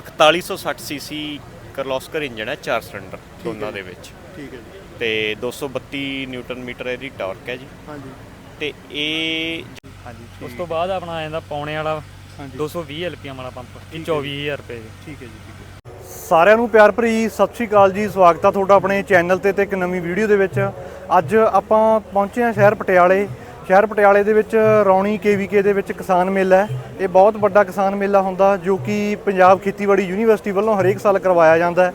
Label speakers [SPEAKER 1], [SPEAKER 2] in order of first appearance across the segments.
[SPEAKER 1] 4160 CC Kirloskar engine ਹੈ 4 cylinder ਦੋਨਾਂ ਦੇ ਵਿੱਚ।
[SPEAKER 2] ਠੀਕ ਹੈ ਜੀ।
[SPEAKER 1] ਤੇ 232 ਨਿਊਟਨ ਮੀਟਰ ਇਹਦੀ ਟਾਰਕ ਹੈ ਜੀ।
[SPEAKER 2] ਹਾਂਜੀ।
[SPEAKER 1] ਤੇ ਇਹ
[SPEAKER 2] ਹਾਂਜੀ
[SPEAKER 3] ਉਸ ਤੋਂ ਬਾਅਦ ਆਪਣਾ ਆ ਜਾਂਦਾ ਪੌਣੇ ਵਾਲਾ
[SPEAKER 2] ਹਾਂਜੀ।
[SPEAKER 3] 220 ਐਲਪੀਐਮ ਵਾਲਾ ਪੰਪ ਇਹ 24000 ਰੁਪਏ ਦੀ
[SPEAKER 2] ਠੀਕ ਹੈ ਜੀ ਠੀਕ ਹੈ ਸਾਰਿਆਂ ਨੂੰ ਪਿਆਰ ਭਰੀ ਸਤਿ ਸ਼੍ਰੀ ਅਕਾਲ ਜੀ। ਸਵਾਗਤ ਆ ਤੁਹਾਡਾ ਆਪਣੇ ਚੈਨਲ ਤੇ ਤੇ ਇੱਕ ਨਵੀਂ ਵੀਡੀਓ ਦੇ ਵਿੱਚ। ਅੱਜ ਆਪਾਂ ਪਹੁੰਚੇ ਹਾਂ ਸ਼ਹਿਰ ਪਟਿਆਲੇ। ਸ਼ਹਿਰ ਪਟਿਆਲੇ ਦੇ ਵਿੱਚ ਰੌਣੀ ਕੇਵੀਕੇ ਦੇ ਵਿੱਚ ਕਿਸਾਨ ਮੇਲਾ ਹੈ। ਇਹ ਬਹੁਤ ਵੱਡਾ ਕਿਸਾਨ ਮੇਲਾ ਹੁੰਦਾ ਜੋ ਕਿ ਪੰਜਾਬ ਖੇਤੀਬਾੜੀ ਯੂਨੀਵਰਸਿਟੀ ਵੱਲੋਂ ਹਰੇਕ ਸਾਲ ਕਰਵਾਇਆ ਜਾਂਦਾ ਹੈ।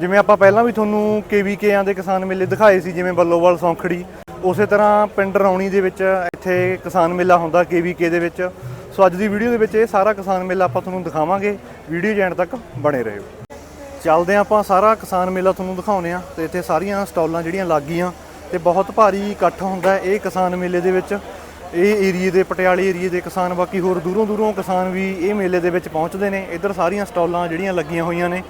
[SPEAKER 2] ਜਿਵੇਂ ਆਪਾਂ ਪਹਿਲਾਂ ਵੀ ਤੁਹਾਨੂੰ ਕੇਵੀਕੇਆਂ ਦੇ ਕਿਸਾਨ ਮੇਲੇ ਦਿਖਾਏ ਸੀ, ਜਿਵੇਂ ਬੱਲੋਵਾਲ, ਸੌਂਖੜੀ। ਉਸੇ ਤਰ੍ਹਾਂ ਪਿੰਡ ਰੌਣੀ ਦੇ ਵਿੱਚ ਇੱਥੇ ਕਿਸਾਨ ਮੇਲਾ ਹੁੰਦਾ ਕੇਵੀਕੇ ਦੇ ਵਿੱਚ। ਸੋ ਅੱਜ ਦੀ ਵੀਡੀਓ ਦੇ ਵਿੱਚ ਇਹ ਸਾਰਾ ਕਿਸਾਨ ਮੇਲਾ ਆਪਾਂ ਤੁਹਾਨੂੰ ਦਿਖਾਵਾਂਗੇ। ਵੀਡੀਓ ਜੈਂਡ ਤੱਕ ਬਣੇ ਰਹੋ। ਚੱਲਦੇ ਹਾਂ ਆਪਾਂ, ਸਾਰਾ ਕਿਸਾਨ ਮੇਲਾ ਤੁਹਾਨੂੰ ਦਿਖਾਉਨੇ ਆ ਤੇ ਇੱਥੇ ਸਾਰੀਆਂ ਸਟਾਲਾਂ ਜਿਹੜੀਆਂ ਲੱਗ ਗਈਆਂ ਤੇ ਬਹੁਤ ਭਾਰੀ ਇਕੱਠ ਹੁੰਦਾ ਇਹ ਕਿਸਾਨ ਮੇਲੇ ਦੇ ਵਿੱਚ। ਇਹ ਏਰੀਏ ਦੇ, ਪਟਿਆਲੇ ਏਰੀਏ ਦੇ ਕਿਸਾਨ, ਬਾਕੀ ਹੋਰ ਦੂਰੋਂ ਦੂਰੋਂ ਕਿਸਾਨ ਵੀ ਇਹ ਮੇਲੇ ਦੇ ਵਿੱਚ ਪਹੁੰਚਦੇ ਨੇ। ਇੱਧਰ ਸਾਰੀਆਂ ਸਟਾਲਾਂ ਜਿਹੜੀਆਂ ਲੱਗੀਆਂ ਹੋਈਆਂ ਨੇ,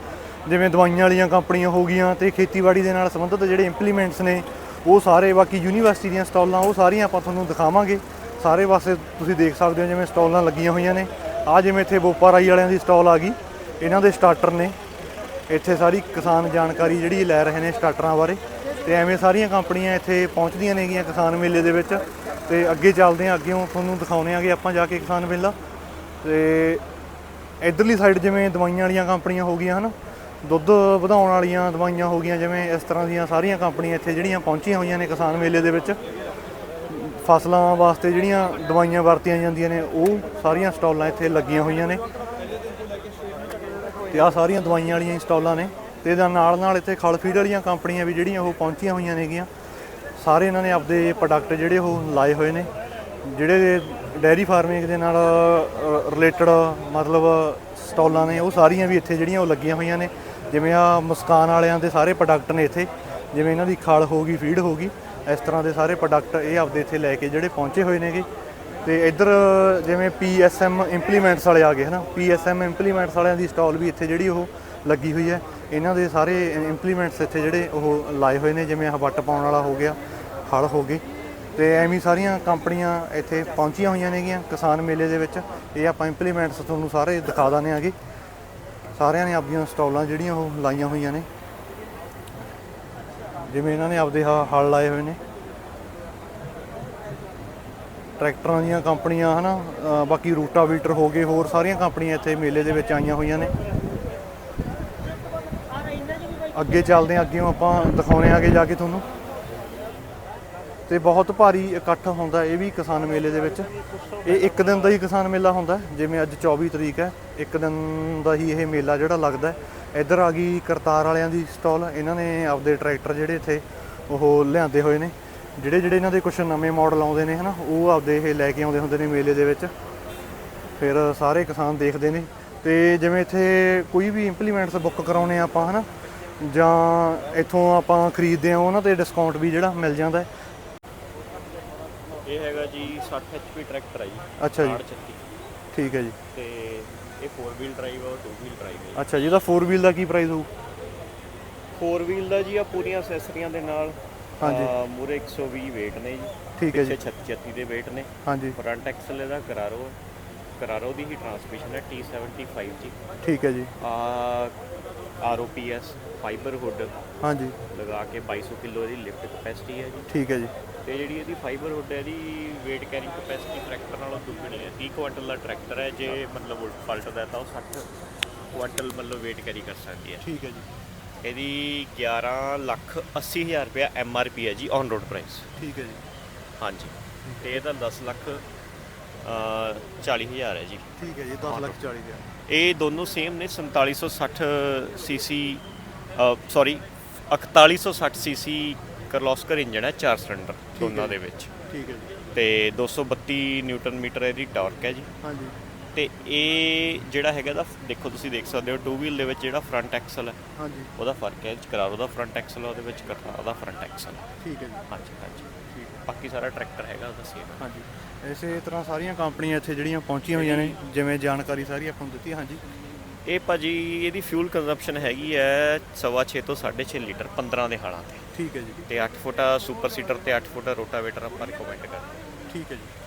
[SPEAKER 2] ਜਿਵੇਂ ਦਵਾਈਆਂ ਵਾਲੀਆਂ ਕੰਪਨੀਆਂ ਹੋ ਗਈਆਂ ਤੇ ਖੇਤੀਬਾੜੀ ਦੇ ਨਾਲ ਸੰਬੰਧਿਤ ਜਿਹੜੇ ਇੰਪਲੀਮੈਂਟਸ ਨੇ, ਉਹ ਸਾਰੇ ਬਾਕੀ ਯੂਨੀਵਰਸਿਟੀ ਦੀਆਂ ਸਟਾਲਾਂ, ਉਹ ਸਾਰੀਆਂ ਆਪਾਂ ਤੁਹਾਨੂੰ ਦਿਖਾਵਾਂਗੇ। ਸਾਰੇ ਪਾਸੇ ਤੁਸੀਂ ਦੇਖ ਸਕਦੇ ਹੋ ਜਿਵੇਂ ਸਟਾਲਾਂ ਲੱਗੀਆਂ ਹੋਈਆਂ ਨੇ। ਆ ਜਿਵੇਂ ਇੱਥੇ ਬੋਪਾ ਰਾਈ ਵਾਲਿਆਂ ਦੀ ਸਟਾਲ ਆ ਗਈ। ਇਹਨਾਂ ਦੇ ਸਟਾਰਟਰ ਨੇ। ਇੱਥੇ ਸਾਰੀ ਕਿਸਾਨ ਜਾਣਕਾਰੀ ਜਿਹੜੀ ਲੈ ਰਹੇ ਨੇ ਸਟਾਰਟਰਾਂ ਬਾਰੇ। ਤੇ ਐਵੇਂ ਸਾਰੀਆਂ ਕੰਪਨੀਆਂ ਇੱਥੇ ਪਹੁੰਚਦੀਆਂ ਨੇਗੀਆਂ ਕਿਸਾਨ ਮੇਲੇ ਦੇ ਵਿੱਚ। ਤੇ ਅੱਗੇ ਚੱਲਦੇ ਹਾਂ, ਅੱਗੇੋਂ ਤੁਹਾਨੂੰ ਦਿਖਾਉਣੇ ਆਗੇ ਆਪਾਂ ਜਾ ਕੇ ਕਿਸਾਨ ਮੇਲਾ। ਤੇ ਇਧਰਲੀ ਸਾਈਡ ਜਿਵੇਂ ਦਵਾਈਆਂ ਵਾਲੀਆਂ ਕੰਪਨੀਆਂ ਹੋ ਗਈਆਂ, ਹਨ? ਦੁੱਧ ਵਧਾਉਣ ਵਾਲੀਆਂ ਦਵਾਈਆਂ ਹੋ ਗਈਆਂ, ਜਿਵੇਂ ਇਸ ਤਰ੍ਹਾਂ ਦੀਆਂ ਸਾਰੀਆਂ ਕੰਪਨੀਆਂ ਇੱਥੇ ਜਿਹੜੀਆਂ ਪਹੁੰਚੀਆਂ ਹੋਈਆਂ ਨੇ ਕਿਸਾਨ ਮੇਲੇ ਦੇ ਵਿੱਚ। ਫਸਲਾਂ ਵਾਸਤੇ ਜਿਹੜੀਆਂ ਦਵਾਈਆਂ ਵਰਤੀਆਂ ਜਾਂਦੀਆਂ ਨੇ, ਉਹ ਸਾਰੀਆਂ ਸਟਾਲਾਂ ਇੱਥੇ ਲੱਗੀਆਂ ਹੋਈਆਂ ਨੇ। ਤੇ ਆ ਸਾਰੀਆਂ ਦਵਾਈਆਂ ਵਾਲੀਆਂ ਸਟਾਲਾਂ ਨੇ। ਤੇ ਇਹਦਾ ਨਾਲ ਨਾਲ ਇੱਥੇ ਖਲ ਫੀਡ ਵਾਲੀਆਂ ਕੰਪਨੀਆਂ ਵੀ ਜਿਹੜੀਆਂ ਉਹ ਪਹੁੰਚੀਆਂ ਹੋਈਆਂ ਨੇਗੀਆਂ। ਸਾਰੇ ਇਹਨਾਂ ਨੇ ਆਪਦੇ ਪ੍ਰੋਡਕਟ ਜਿਹੜੇ ਉਹ ਲਾਏ ਹੋਏ ਨੇ, ਜਿਹੜੇ ਡੈਰੀ ਫਾਰਮਿੰਗ ਦੇ ਨਾਲ ਰਿਲੇਟਡ ਮਤਲਬ ਸਟਾਲਾਂ ਨੇ, ਉਹ ਸਾਰੀਆਂ ਵੀ ਇੱਥੇ ਜਿਹੜੀਆਂ ਉਹ ਲੱਗੀਆਂ ਹੋਈਆਂ ਨੇ। ਜਿਵੇਂ ਆ ਮੁਸਕਾਨ ਵਾਲਿਆਂ ਦੇ ਸਾਰੇ ਪ੍ਰੋਡਕਟ ਨੇ ਇੱਥੇ, ਜਿਵੇਂ ਇਹਨਾਂ ਦੀ ਖਲ ਹੋ ਗਈ ਫੀਡ ਹੋ ਗਈ, ਇਸ ਤਰ੍ਹਾਂ ਦੇ ਸਾਰੇ ਪ੍ਰੋਡਕਟ ਇਹ ਆਪਦੇ ਇੱਥੇ ਲੈ ਕੇ ਜਿਹੜੇ ਪਹੁੰਚੇ ਹੋਏ ਨੇਗੇ। ਤੇ ਇੱਧਰ ਜਿਵੇਂ PSM ਇੰਪਲੀਮੈਂਟਸ ਵਾਲੇ ਆ ਗਏ, ਹਨਾ? PSM ਇੰਪਲੀਮੈਂਟਸ ਵਾਲਿਆਂ ਦੀ ਸਟਾਲ ਵੀ ਇੱਥੇ ਜਿਹੜੀ ਉਹ ਲੱਗੀ ਹੋਈ ਹੈ। ਇਹਨਾਂ ਦੇ ਸਾਰੇ ਇੰਪਲੀਮੈਂਟਸ ਇੱਥੇ ਜਿਹੜੇ ਉਹ ਲਾਏ ਹੋਏ ਨੇ ਜਿਵੇਂ ਆਹ ਵੱਟ ਪਾਉਣ ਵਾਲਾ ਹੋ ਗਿਆ ਹਲ ਹੋ ਗਏ। ਤੇ ਐਵੇਂ ਸਾਰੀਆਂ ਕੰਪਨੀਆਂ ਇੱਥੇ ਪਹੁੰਚੀਆਂ ਹੋਈਆਂ ਨੇਗੀਆਂ ਕਿਸਾਨ ਮੇਲੇ ਦੇ ਵਿੱਚ। ਇਹ ਆਪਾਂ ਇੰਪਲੀਮੈਂਟਸ ਤੁਹਾਨੂੰ ਸਾਰੇ ਦਿਖਾ ਦਾਨੇ ਆਗੇ। ਸਾਰਿਆਂ ਨੇ ਆਪਣੀਆਂ ਸਟਾਲਾਂ ਜਿਹੜੀਆਂ ਉਹ ਲਾਈਆਂ ਹੋਈਆਂ ਨੇ। ਜਿਵੇਂ ਇਹਨਾਂ ਨੇ ਆਪਦੇ ਹ- ਹਲ ਲਾਏ ਹੋਏ ਨੇ। ਟਰੈਕਟਰਾਂ ਦੀਆਂ ਕੰਪਨੀਆਂ ਹਨਾ ਅ, ਬਾਕੀ ਰੂਟਾਵੀਟਰ ਹੋ ਗਏ ਹੋਰ ਸਾਰੀਆਂ ਕੰਪਨੀਆਂ ਇੱਥੇ ਮੇਲੇ ਦੇ ਵਿੱਚ ਆਈਆਂ ਹੋਈਆਂ ਨੇ। ਅੱਗੇ ਚੱਲਦੇ ਹਾਂ, ਅੱਗੇੋਂ ਆਪਾਂ ਦਿਖਾਉਣੇ ਆਗੇ ਜਾ ਕੇ ਤੁਹਾਨੂੰ। ਤੇ ਬਹੁਤ ਭਾਰੀ ਇਕੱਠ ਹੁੰਦਾ ਇਹ ਵੀ ਕਿਸਾਨ ਮੇਲੇ ਦੇ ਵਿੱਚ। ਇਹ ਇੱਕ ਦਿਨ ਦਾ ਹੀ ਕਿਸਾਨ ਮੇਲਾ ਹੁੰਦਾ, ਜਿਵੇਂ ਅੱਜ 24 ਤਰੀਕ ਹੈ, ਇੱਕ ਦਿਨ ਦਾ ਹੀ ਇਹ ਮੇਲਾ ਜਿਹੜਾ ਲੱਗਦਾ ਇੱਧਰ ਆ ਗਈ ਕਰਤਾਰ ਵਾਲਿਆਂ ਦੀ ਸਟਾਲ, ਇਹਨਾਂ ਨੇ ਆਪਦੇ ਟਰੈਕਟਰ ਜਿਹੜੇ ਇੱਥੇ ਉਹ ਲਿਆਂਦੇ ਹੋਏ ਨੇ। ਜਿਹੜੇ ਜਿਹੜੇ ਇਹਨਾਂ ਦੇ ਕੁਝ ਨਵੇਂ ਮਾਡਲ ਆਉਂਦੇ ਨੇ, ਹਨਾ, ਉਹ ਆਪਦੇ ਇਹ ਲੈ ਕੇ ਆਉਂਦੇ ਹੁੰਦੇ ਨੇ ਮੇਲੇ ਦੇ ਵਿੱਚ। ਫਿਰ ਸਾਰੇ ਕਿਸਾਨ ਦੇਖਦੇ ਨੇ। ਤੇ ਜਿਵੇਂ ਇੱਥੇ ਕੋਈ ਵੀ ਇੰਪਲੀਮੈਂਟਸ ਬੁੱਕ ਕਰਾਉਣੇ ਆ ਆਪਾਂ, ਹਨਾ ਜਾਂ ਇੱਥੋਂ ਆਪਾਂ ਖਰੀਦਦੇ ਆ ਉਹਨਾਂ ਤੇ ਡਿਸਕਾਊਂਟ ਵੀ ਜਿਹੜਾ ਮਿਲ ਜਾਂਦਾ ਹੈ।
[SPEAKER 1] ਇਹ ਹੈਗਾ ਜੀ 60 HP ਟਰੈਕਟਰ ਹੈ ਜੀ
[SPEAKER 2] ਅੱਛਾ ਜੀ।
[SPEAKER 1] 36
[SPEAKER 2] ਠੀਕ ਹੈ ਜੀ।
[SPEAKER 1] ਤੇ ਇਹ 4 ਵੀਲ ਡਰਾਈਵ ਆ 2 ਵੀਲ ਡਰਾਈਵ ਹੈ
[SPEAKER 2] ਅੱਛਾ ਜੀ ਇਹਦਾ 4 ਵੀਲ ਦਾ ਕੀ ਪ੍ਰਾਈਸ ਹੋਊ?
[SPEAKER 1] 4 ਵੀਲ ਦਾ ਜੀ ਆ ਪੂਰੀਆਂ ਅਸੈਸਰੀਆਂ ਦੇ ਨਾਲ
[SPEAKER 2] ਹਾਂਜੀ।
[SPEAKER 1] ਮੂਰੇ 120 weight ਨੇ ਜੀ।
[SPEAKER 2] ਠੀਕ ਹੈ ਜੀ।
[SPEAKER 1] ਪਿੱਛੇ 36 ਦੇ weight ਨੇ।
[SPEAKER 2] ਹਾਂਜੀ।
[SPEAKER 1] ਫਰੰਟ ਐਕਸਲ ਇਹਦਾ ਕਰਾਰੋ ਕਰਾਰੋ ਦੀ ਹੀ ਟਰਾਂਸਮਿਸ਼ਨ ਹੈ T75 ਜੀ
[SPEAKER 2] ਠੀਕ ਹੈ ਜੀ।
[SPEAKER 1] ਆ ROPS ਫਾਈਬਰ ਹੁੱਡ
[SPEAKER 2] ਹਾਂਜੀ।
[SPEAKER 1] ਲਗਾ ਕੇ 2200 ਕਿਲੋ ਦੀ ਲਿਫਟ ਕਪੈਸਿਟੀ ਹੈ ਜੀ।
[SPEAKER 2] ਠੀਕ ਹੈ ਜੀ।
[SPEAKER 1] ਤੇ ਜਿਹੜੀ ਇਹਦੀ ਫਾਈਬਰ ਹੁੱਡ ਹੈ ਇਹਦੀ weight ਕੈਰਿੰਗ ਕਪੈਸਿਟੀ ਟਰੈਕਟਰ ਨਾਲੋਂ ਦੁੱਗਣੀ ਹੈ। 30 ਕੁਆਂਟਲ ਦਾ ਟਰੈਕਟਰ ਹੈ ਜੇ ਮਤਲਬ ਉਲਟ ਪਲਟਦਾ ਹੈ ਤਾਂ ਉਹ 60 ਕੁਆਂਟਲ ਮਤਲਬ weight ਕੈਰੀ ਕਰ ਸਕਦੀ ਹੈ।
[SPEAKER 2] ਠੀਕ ਹੈ ਜੀ।
[SPEAKER 1] ਇਹਦੀ 11 ਲੱਖ 80 ਹਜ਼ਾਰ ਰੁਪਇਆ ਐਮ ਆਰ ਪੀ ਹੈ ਜੀ ਔਨ ਰੋਡ ਪ੍ਰਾਈਸ
[SPEAKER 2] ਠੀਕ ਹੈ ਜੀ।
[SPEAKER 1] ਹਾਂਜੀ। ਤੇ ਇਹਦਾ 10 ਲੱਖ ਅ, 40 ਹਜ਼ਾਰ ਹੈ ਜੀ।
[SPEAKER 2] ਠੀਕ ਹੈ ਜੀ 10 ਲੱਖ 40 ਹਜ਼ਾਰ।
[SPEAKER 1] ਇਹ ਦੋਨੋਂ ਸੇਮ ਨੇ 4760 CC sorry 4160 CC Kirloskar engine ਹੈ 4 ਸਿਲੰਡਰ ਦੋਨਾਂ ਦੇ ਵਿੱਚ।
[SPEAKER 2] ਠੀਕ ਹੈ ਜੀ।
[SPEAKER 1] ਤੇ 232 ਨਿਊਟਨ ਮੀਟਰ ਇਹਦੀ ਟਾਰਕ ਹੈ ਜੀ।
[SPEAKER 2] ਹਾਂਜੀ।
[SPEAKER 1] ਤੇ ਇਹ ਜਿਹੜਾ ਹੈਗਾ ਦਾ ਦੇਖੋ ਤੁਸੀਂ ਦੇਖ ਸਕਦੇ ਹੋ ਟੂ ਵੀਲ ਦੇ ਵਿੱਚ ਜਿਹੜਾ ਫਰੰਟ ਐਕਸਲ ਹੈ
[SPEAKER 2] ਹਾਂਜੀ।
[SPEAKER 1] ਉਹਦਾ ਫ਼ਰਕ ਹੈ ਕਰਾਰੋ ਦਾ ਫਰੰਟ ਐਕਸਲ ਹੈ ਉਹਦੇ ਵਿੱਚ ਕਰਤਾਰ ਦਾ ਫਰੰਟ ਐਕਸਲ ਹੈ।
[SPEAKER 2] ਠੀਕ ਹੈ ਜੀ।
[SPEAKER 1] ਹਾਂਜੀ ਹਾਂਜੀ। ਬਾਕੀ ਸਾਰਾ ਟਰੈਕਟਰ ਹੈਗਾ ਉਹਦਾ ਸੇਮ
[SPEAKER 2] ਹਾਂਜੀ। ਇਸੇ ਤਰ੍ਹਾਂ ਸਾਰੀਆਂ ਕੰਪਨੀਆਂ ਇੱਥੇ ਜਿਹੜੀਆਂ ਪਹੁੰਚੀਆਂ ਹੋਈਆਂ ਨੇ ਜਿਵੇਂ ਜਾਣਕਾਰੀ ਸਾਰੀ ਆਪਾਂ ਨੂੰ ਦਿੱਤੀ ਹਾਂਜੀ।
[SPEAKER 1] ਇਹ ਭਾਜੀ ਇਹਦੀ ਫਿਊਲ ਕੰਜ਼ੰਪਸ਼ਨ ਹੈਗੀ ਹੈ ਸਵਾ ਛੇ ਤੋਂ 6.5 ਲੀਟਰ 15 ਦੇ ਹਾਲਾਂ ਤੇ।
[SPEAKER 2] ਠੀਕ ਹੈ ਜੀ।
[SPEAKER 1] ਤੇ 8 ਫੁੱਟਾ ਸੁਪਰ ਸੀਟਰ ਤੇ 8 ਫੁੱਟਾ ਰੋਟਾਵੇਟਰ ਆਪਾਂ ਰਿਕਮੈਂਡ ਕਰਦੇ
[SPEAKER 2] ਠੀਕ ਹੈ ਜੀ।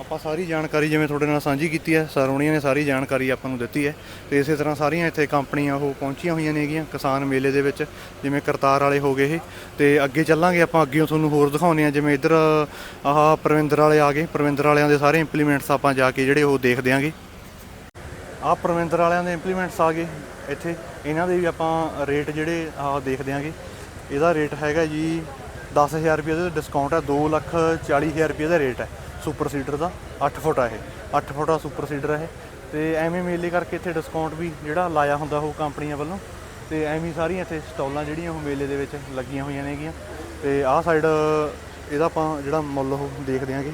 [SPEAKER 2] ਆਪਾਂ ਸਾਰੀ ਜਾਣਕਾਰੀ ਜਿਵੇਂ ਤੁਹਾਡੇ ਨਾਲ ਸਾਂਝੀ ਕੀਤੀ ਹੈ ਸਰੋਣੀਆਂ ਨੇ ਸਾਰੀ ਜਾਣਕਾਰੀ ਆਪਾਂ ਨੂੰ ਦਿੱਤੀ ਹੈ ਤੇ ਇਸੇ ਤਰ੍ਹਾਂ ਸਾਰੀਆਂ ਇੱਥੇ ਕੰਪਨੀਆਂ ਉਹ ਪਹੁੰਚੀਆਂ ਹੋਈਆਂ ਨੇਗੀਆਂ ਕਿਸਾਨ ਮੇਲੇ ਦੇ ਵਿੱਚ, ਜਿਵੇਂ ਕਰਤਾਰ ਵਾਲੇ ਹੋ ਗਏ ਇਹ। ਤੇ ਅੱਗੇ ਚੱਲਾਂਗੇ, ਆਪਾਂ ਅੱਗੇ ਤੁਹਾਨੂੰ ਹੋਰ ਦਿਖਾਉਂਦੇ ਆ ਜਿਵੇਂ ਇੱਧਰ ਆਹ ਪ੍ਰਵਿੰਦਰ ਵਾਲੇ ਆ ਗਏ। ਪ੍ਰਵਿੰਦਰ ਵਾਲਿਆਂ ਦੇ ਸਾਰੇ ਇੰਪਲੀਮੈਂਟਸ ਆਪਾਂ ਜਾ ਕੇ ਜਿਹੜੇ ਉਹ ਦੇਖ ਦਿਆਂਗੇ। ਆਹ ਪ੍ਰਵਿੰਦਰ ਵਾਲਿਆਂ ਦੇ ਇੰਪਲੀਮੈਂਟਸ ਆ ਗਏ ਇੱਥੇ। ਇਹਨਾਂ ਦੇ ਵੀ ਆਪਾਂ ਰੇਟ ਜਿਹੜੇ ਆਹ ਦੇਖ ਦਿਆਂਗੇ। ਇਹਦਾ ਰੇਟ ਹੈਗਾ ਜੀ 10000 ਰੁਪਏ ਦਾ ਡਿਸਕਾਊਂਟ ਹੈ 2 ਲੱਖ 40000 ਰੁਪਏ ਦਾ ਰੇਟ ਹੈ। ਸੁਪਰ ਸੀਡਰ ਦਾ 8 ਫੁੱਟ ਆ ਇਹ। 8 ਫੁੱਟ ਦਾ ਸੁਪਰ ਸੀਡਰ ਹੈ ਇਹ। ਤੇ ਐਵੇਂ ਮੇਲੇ ਕਰਕੇ ਇੱਥੇ ਡਿਸਕਾਊਂਟ ਵੀ ਜਿਹੜਾ ਲਾਇਆ ਹੁੰਦਾ ਉਹ ਕੰਪਨੀਆਂ ਵੱਲੋਂ। ਤੇ ਐਵੇਂ ਸਾਰੀਆਂ ਇੱਥੇ ਸਟਾਲਾਂ ਜਿਹੜੀਆਂ ਉਹ ਮੇਲੇ ਦੇ ਵਿੱਚ ਲੱਗੀਆਂ ਹੋਈਆਂ ਨੇਗੀਆਂ। ਤੇ ਆਹ ਸਾਈਡ ਇਹਦਾ ਆਪਾਂ ਜਿਹੜਾ ਮੁੱਲ ਉਹ ਦੇਖ ਦਿਆਂਗੇ।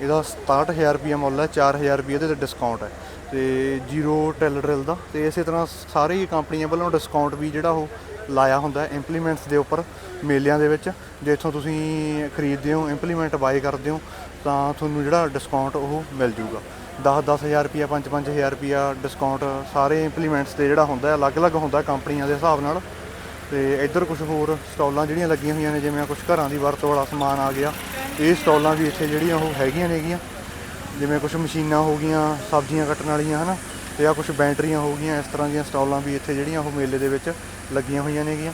[SPEAKER 2] ਇਹਦਾ 67000 ਰੁਪਏ ਮੁੱਲ ਹੈ 4000 ਰੁਪਏ ਇਹਦੇ ਤੇ ਡਿਸਕਾਊਂਟ ਹੈ ਤੇ ਜ਼ੀਰੋ ਟੈਲ ਡਰਿਲ ਦਾ। ਤੇ ਇਸੇ ਤਰ੍ਹਾਂ ਸਾਰੇ ਹੀ ਕੰਪਨੀਆਂ ਵੱਲੋਂ ਡਿਸਕਾਊਂਟ ਵੀ ਜਿਹੜਾ ਉਹ ਲਾਇਆ ਹੁੰਦਾ ਇੰਪਲੀਮੈਂਟਸ ਦੇ ਉੱਪਰ ਮੇਲਿਆਂ ਦੇ ਵਿੱਚ। ਜੇ ਇੱਥੋਂ ਤੁਸੀਂ ਖਰੀਦਦੇ ਹੋ ਇੰਪਲੀਮੈਂਟ ਬਾਏ ਕਰਦੇ ਹੋ, ਤਾਂ ਤੁਹਾਨੂੰ ਜਿਹੜਾ ਡਿਸਕਾਊਂਟ ਉਹ ਮਿਲ ਜੂਗਾ। 10-10000 ਰੁਪਿਆ 5-5000 ਰੁਪਿਆ ਡਿਸਕਾਊਂਟ ਸਾਰੇ ਇੰਪਲੀਮੈਂਟਸ ਤੇ ਜਿਹੜਾ ਹੁੰਦਾ ਅਲੱਗ-ਅਲੱਗ ਹੁੰਦਾ ਕੰਪਨੀਆਂ ਦੇ ਹਿਸਾਬ ਨਾਲ। ਤੇ ਇੱਧਰ ਕੁਝ ਹੋਰ ਸਟਾਲਾਂ ਜਿਹੜੀਆਂ ਲੱਗੀਆਂ ਹੋਈਆਂ ਨੇ, ਜਿਵੇਂ ਕੁਝ ਘਰਾਂ ਦੀ ਵਰਤੋਂ ਵਾਲਾ ਸਮਾਨ ਆ ਗਿਆ। ਇਹ ਸਟਾਲਾਂ ਵੀ ਇੱਥੇ ਜਿਹੜੀਆਂ ਉਹ ਹੈਗੀਆਂ ਨੇਗੀਆਂ। ਜਿਵੇਂ ਕੁਝ ਮਸ਼ੀਨਾਂ ਹੋ ਗਈਆਂ, ਸਬਜ਼ੀਆਂ ਕੱਟਣ ਵਾਲੀਆਂ, ਹਨਾ? ਤੇ ਆ ਕੁਝ ਬੈਟਰੀਆਂ ਹੋ ਗਈਆਂ, ਇਸ ਤਰ੍ਹਾਂ ਦੀਆਂ ਸਟਾਲਾਂ ਵੀ ਇੱਥੇ ਜਿਹੜੀਆਂ ਉਹ ਮੇਲੇ ਦੇ ਵਿੱਚ ਲੱਗੀਆਂ ਹੋਈਆਂ ਨੇਗੀਆਂ।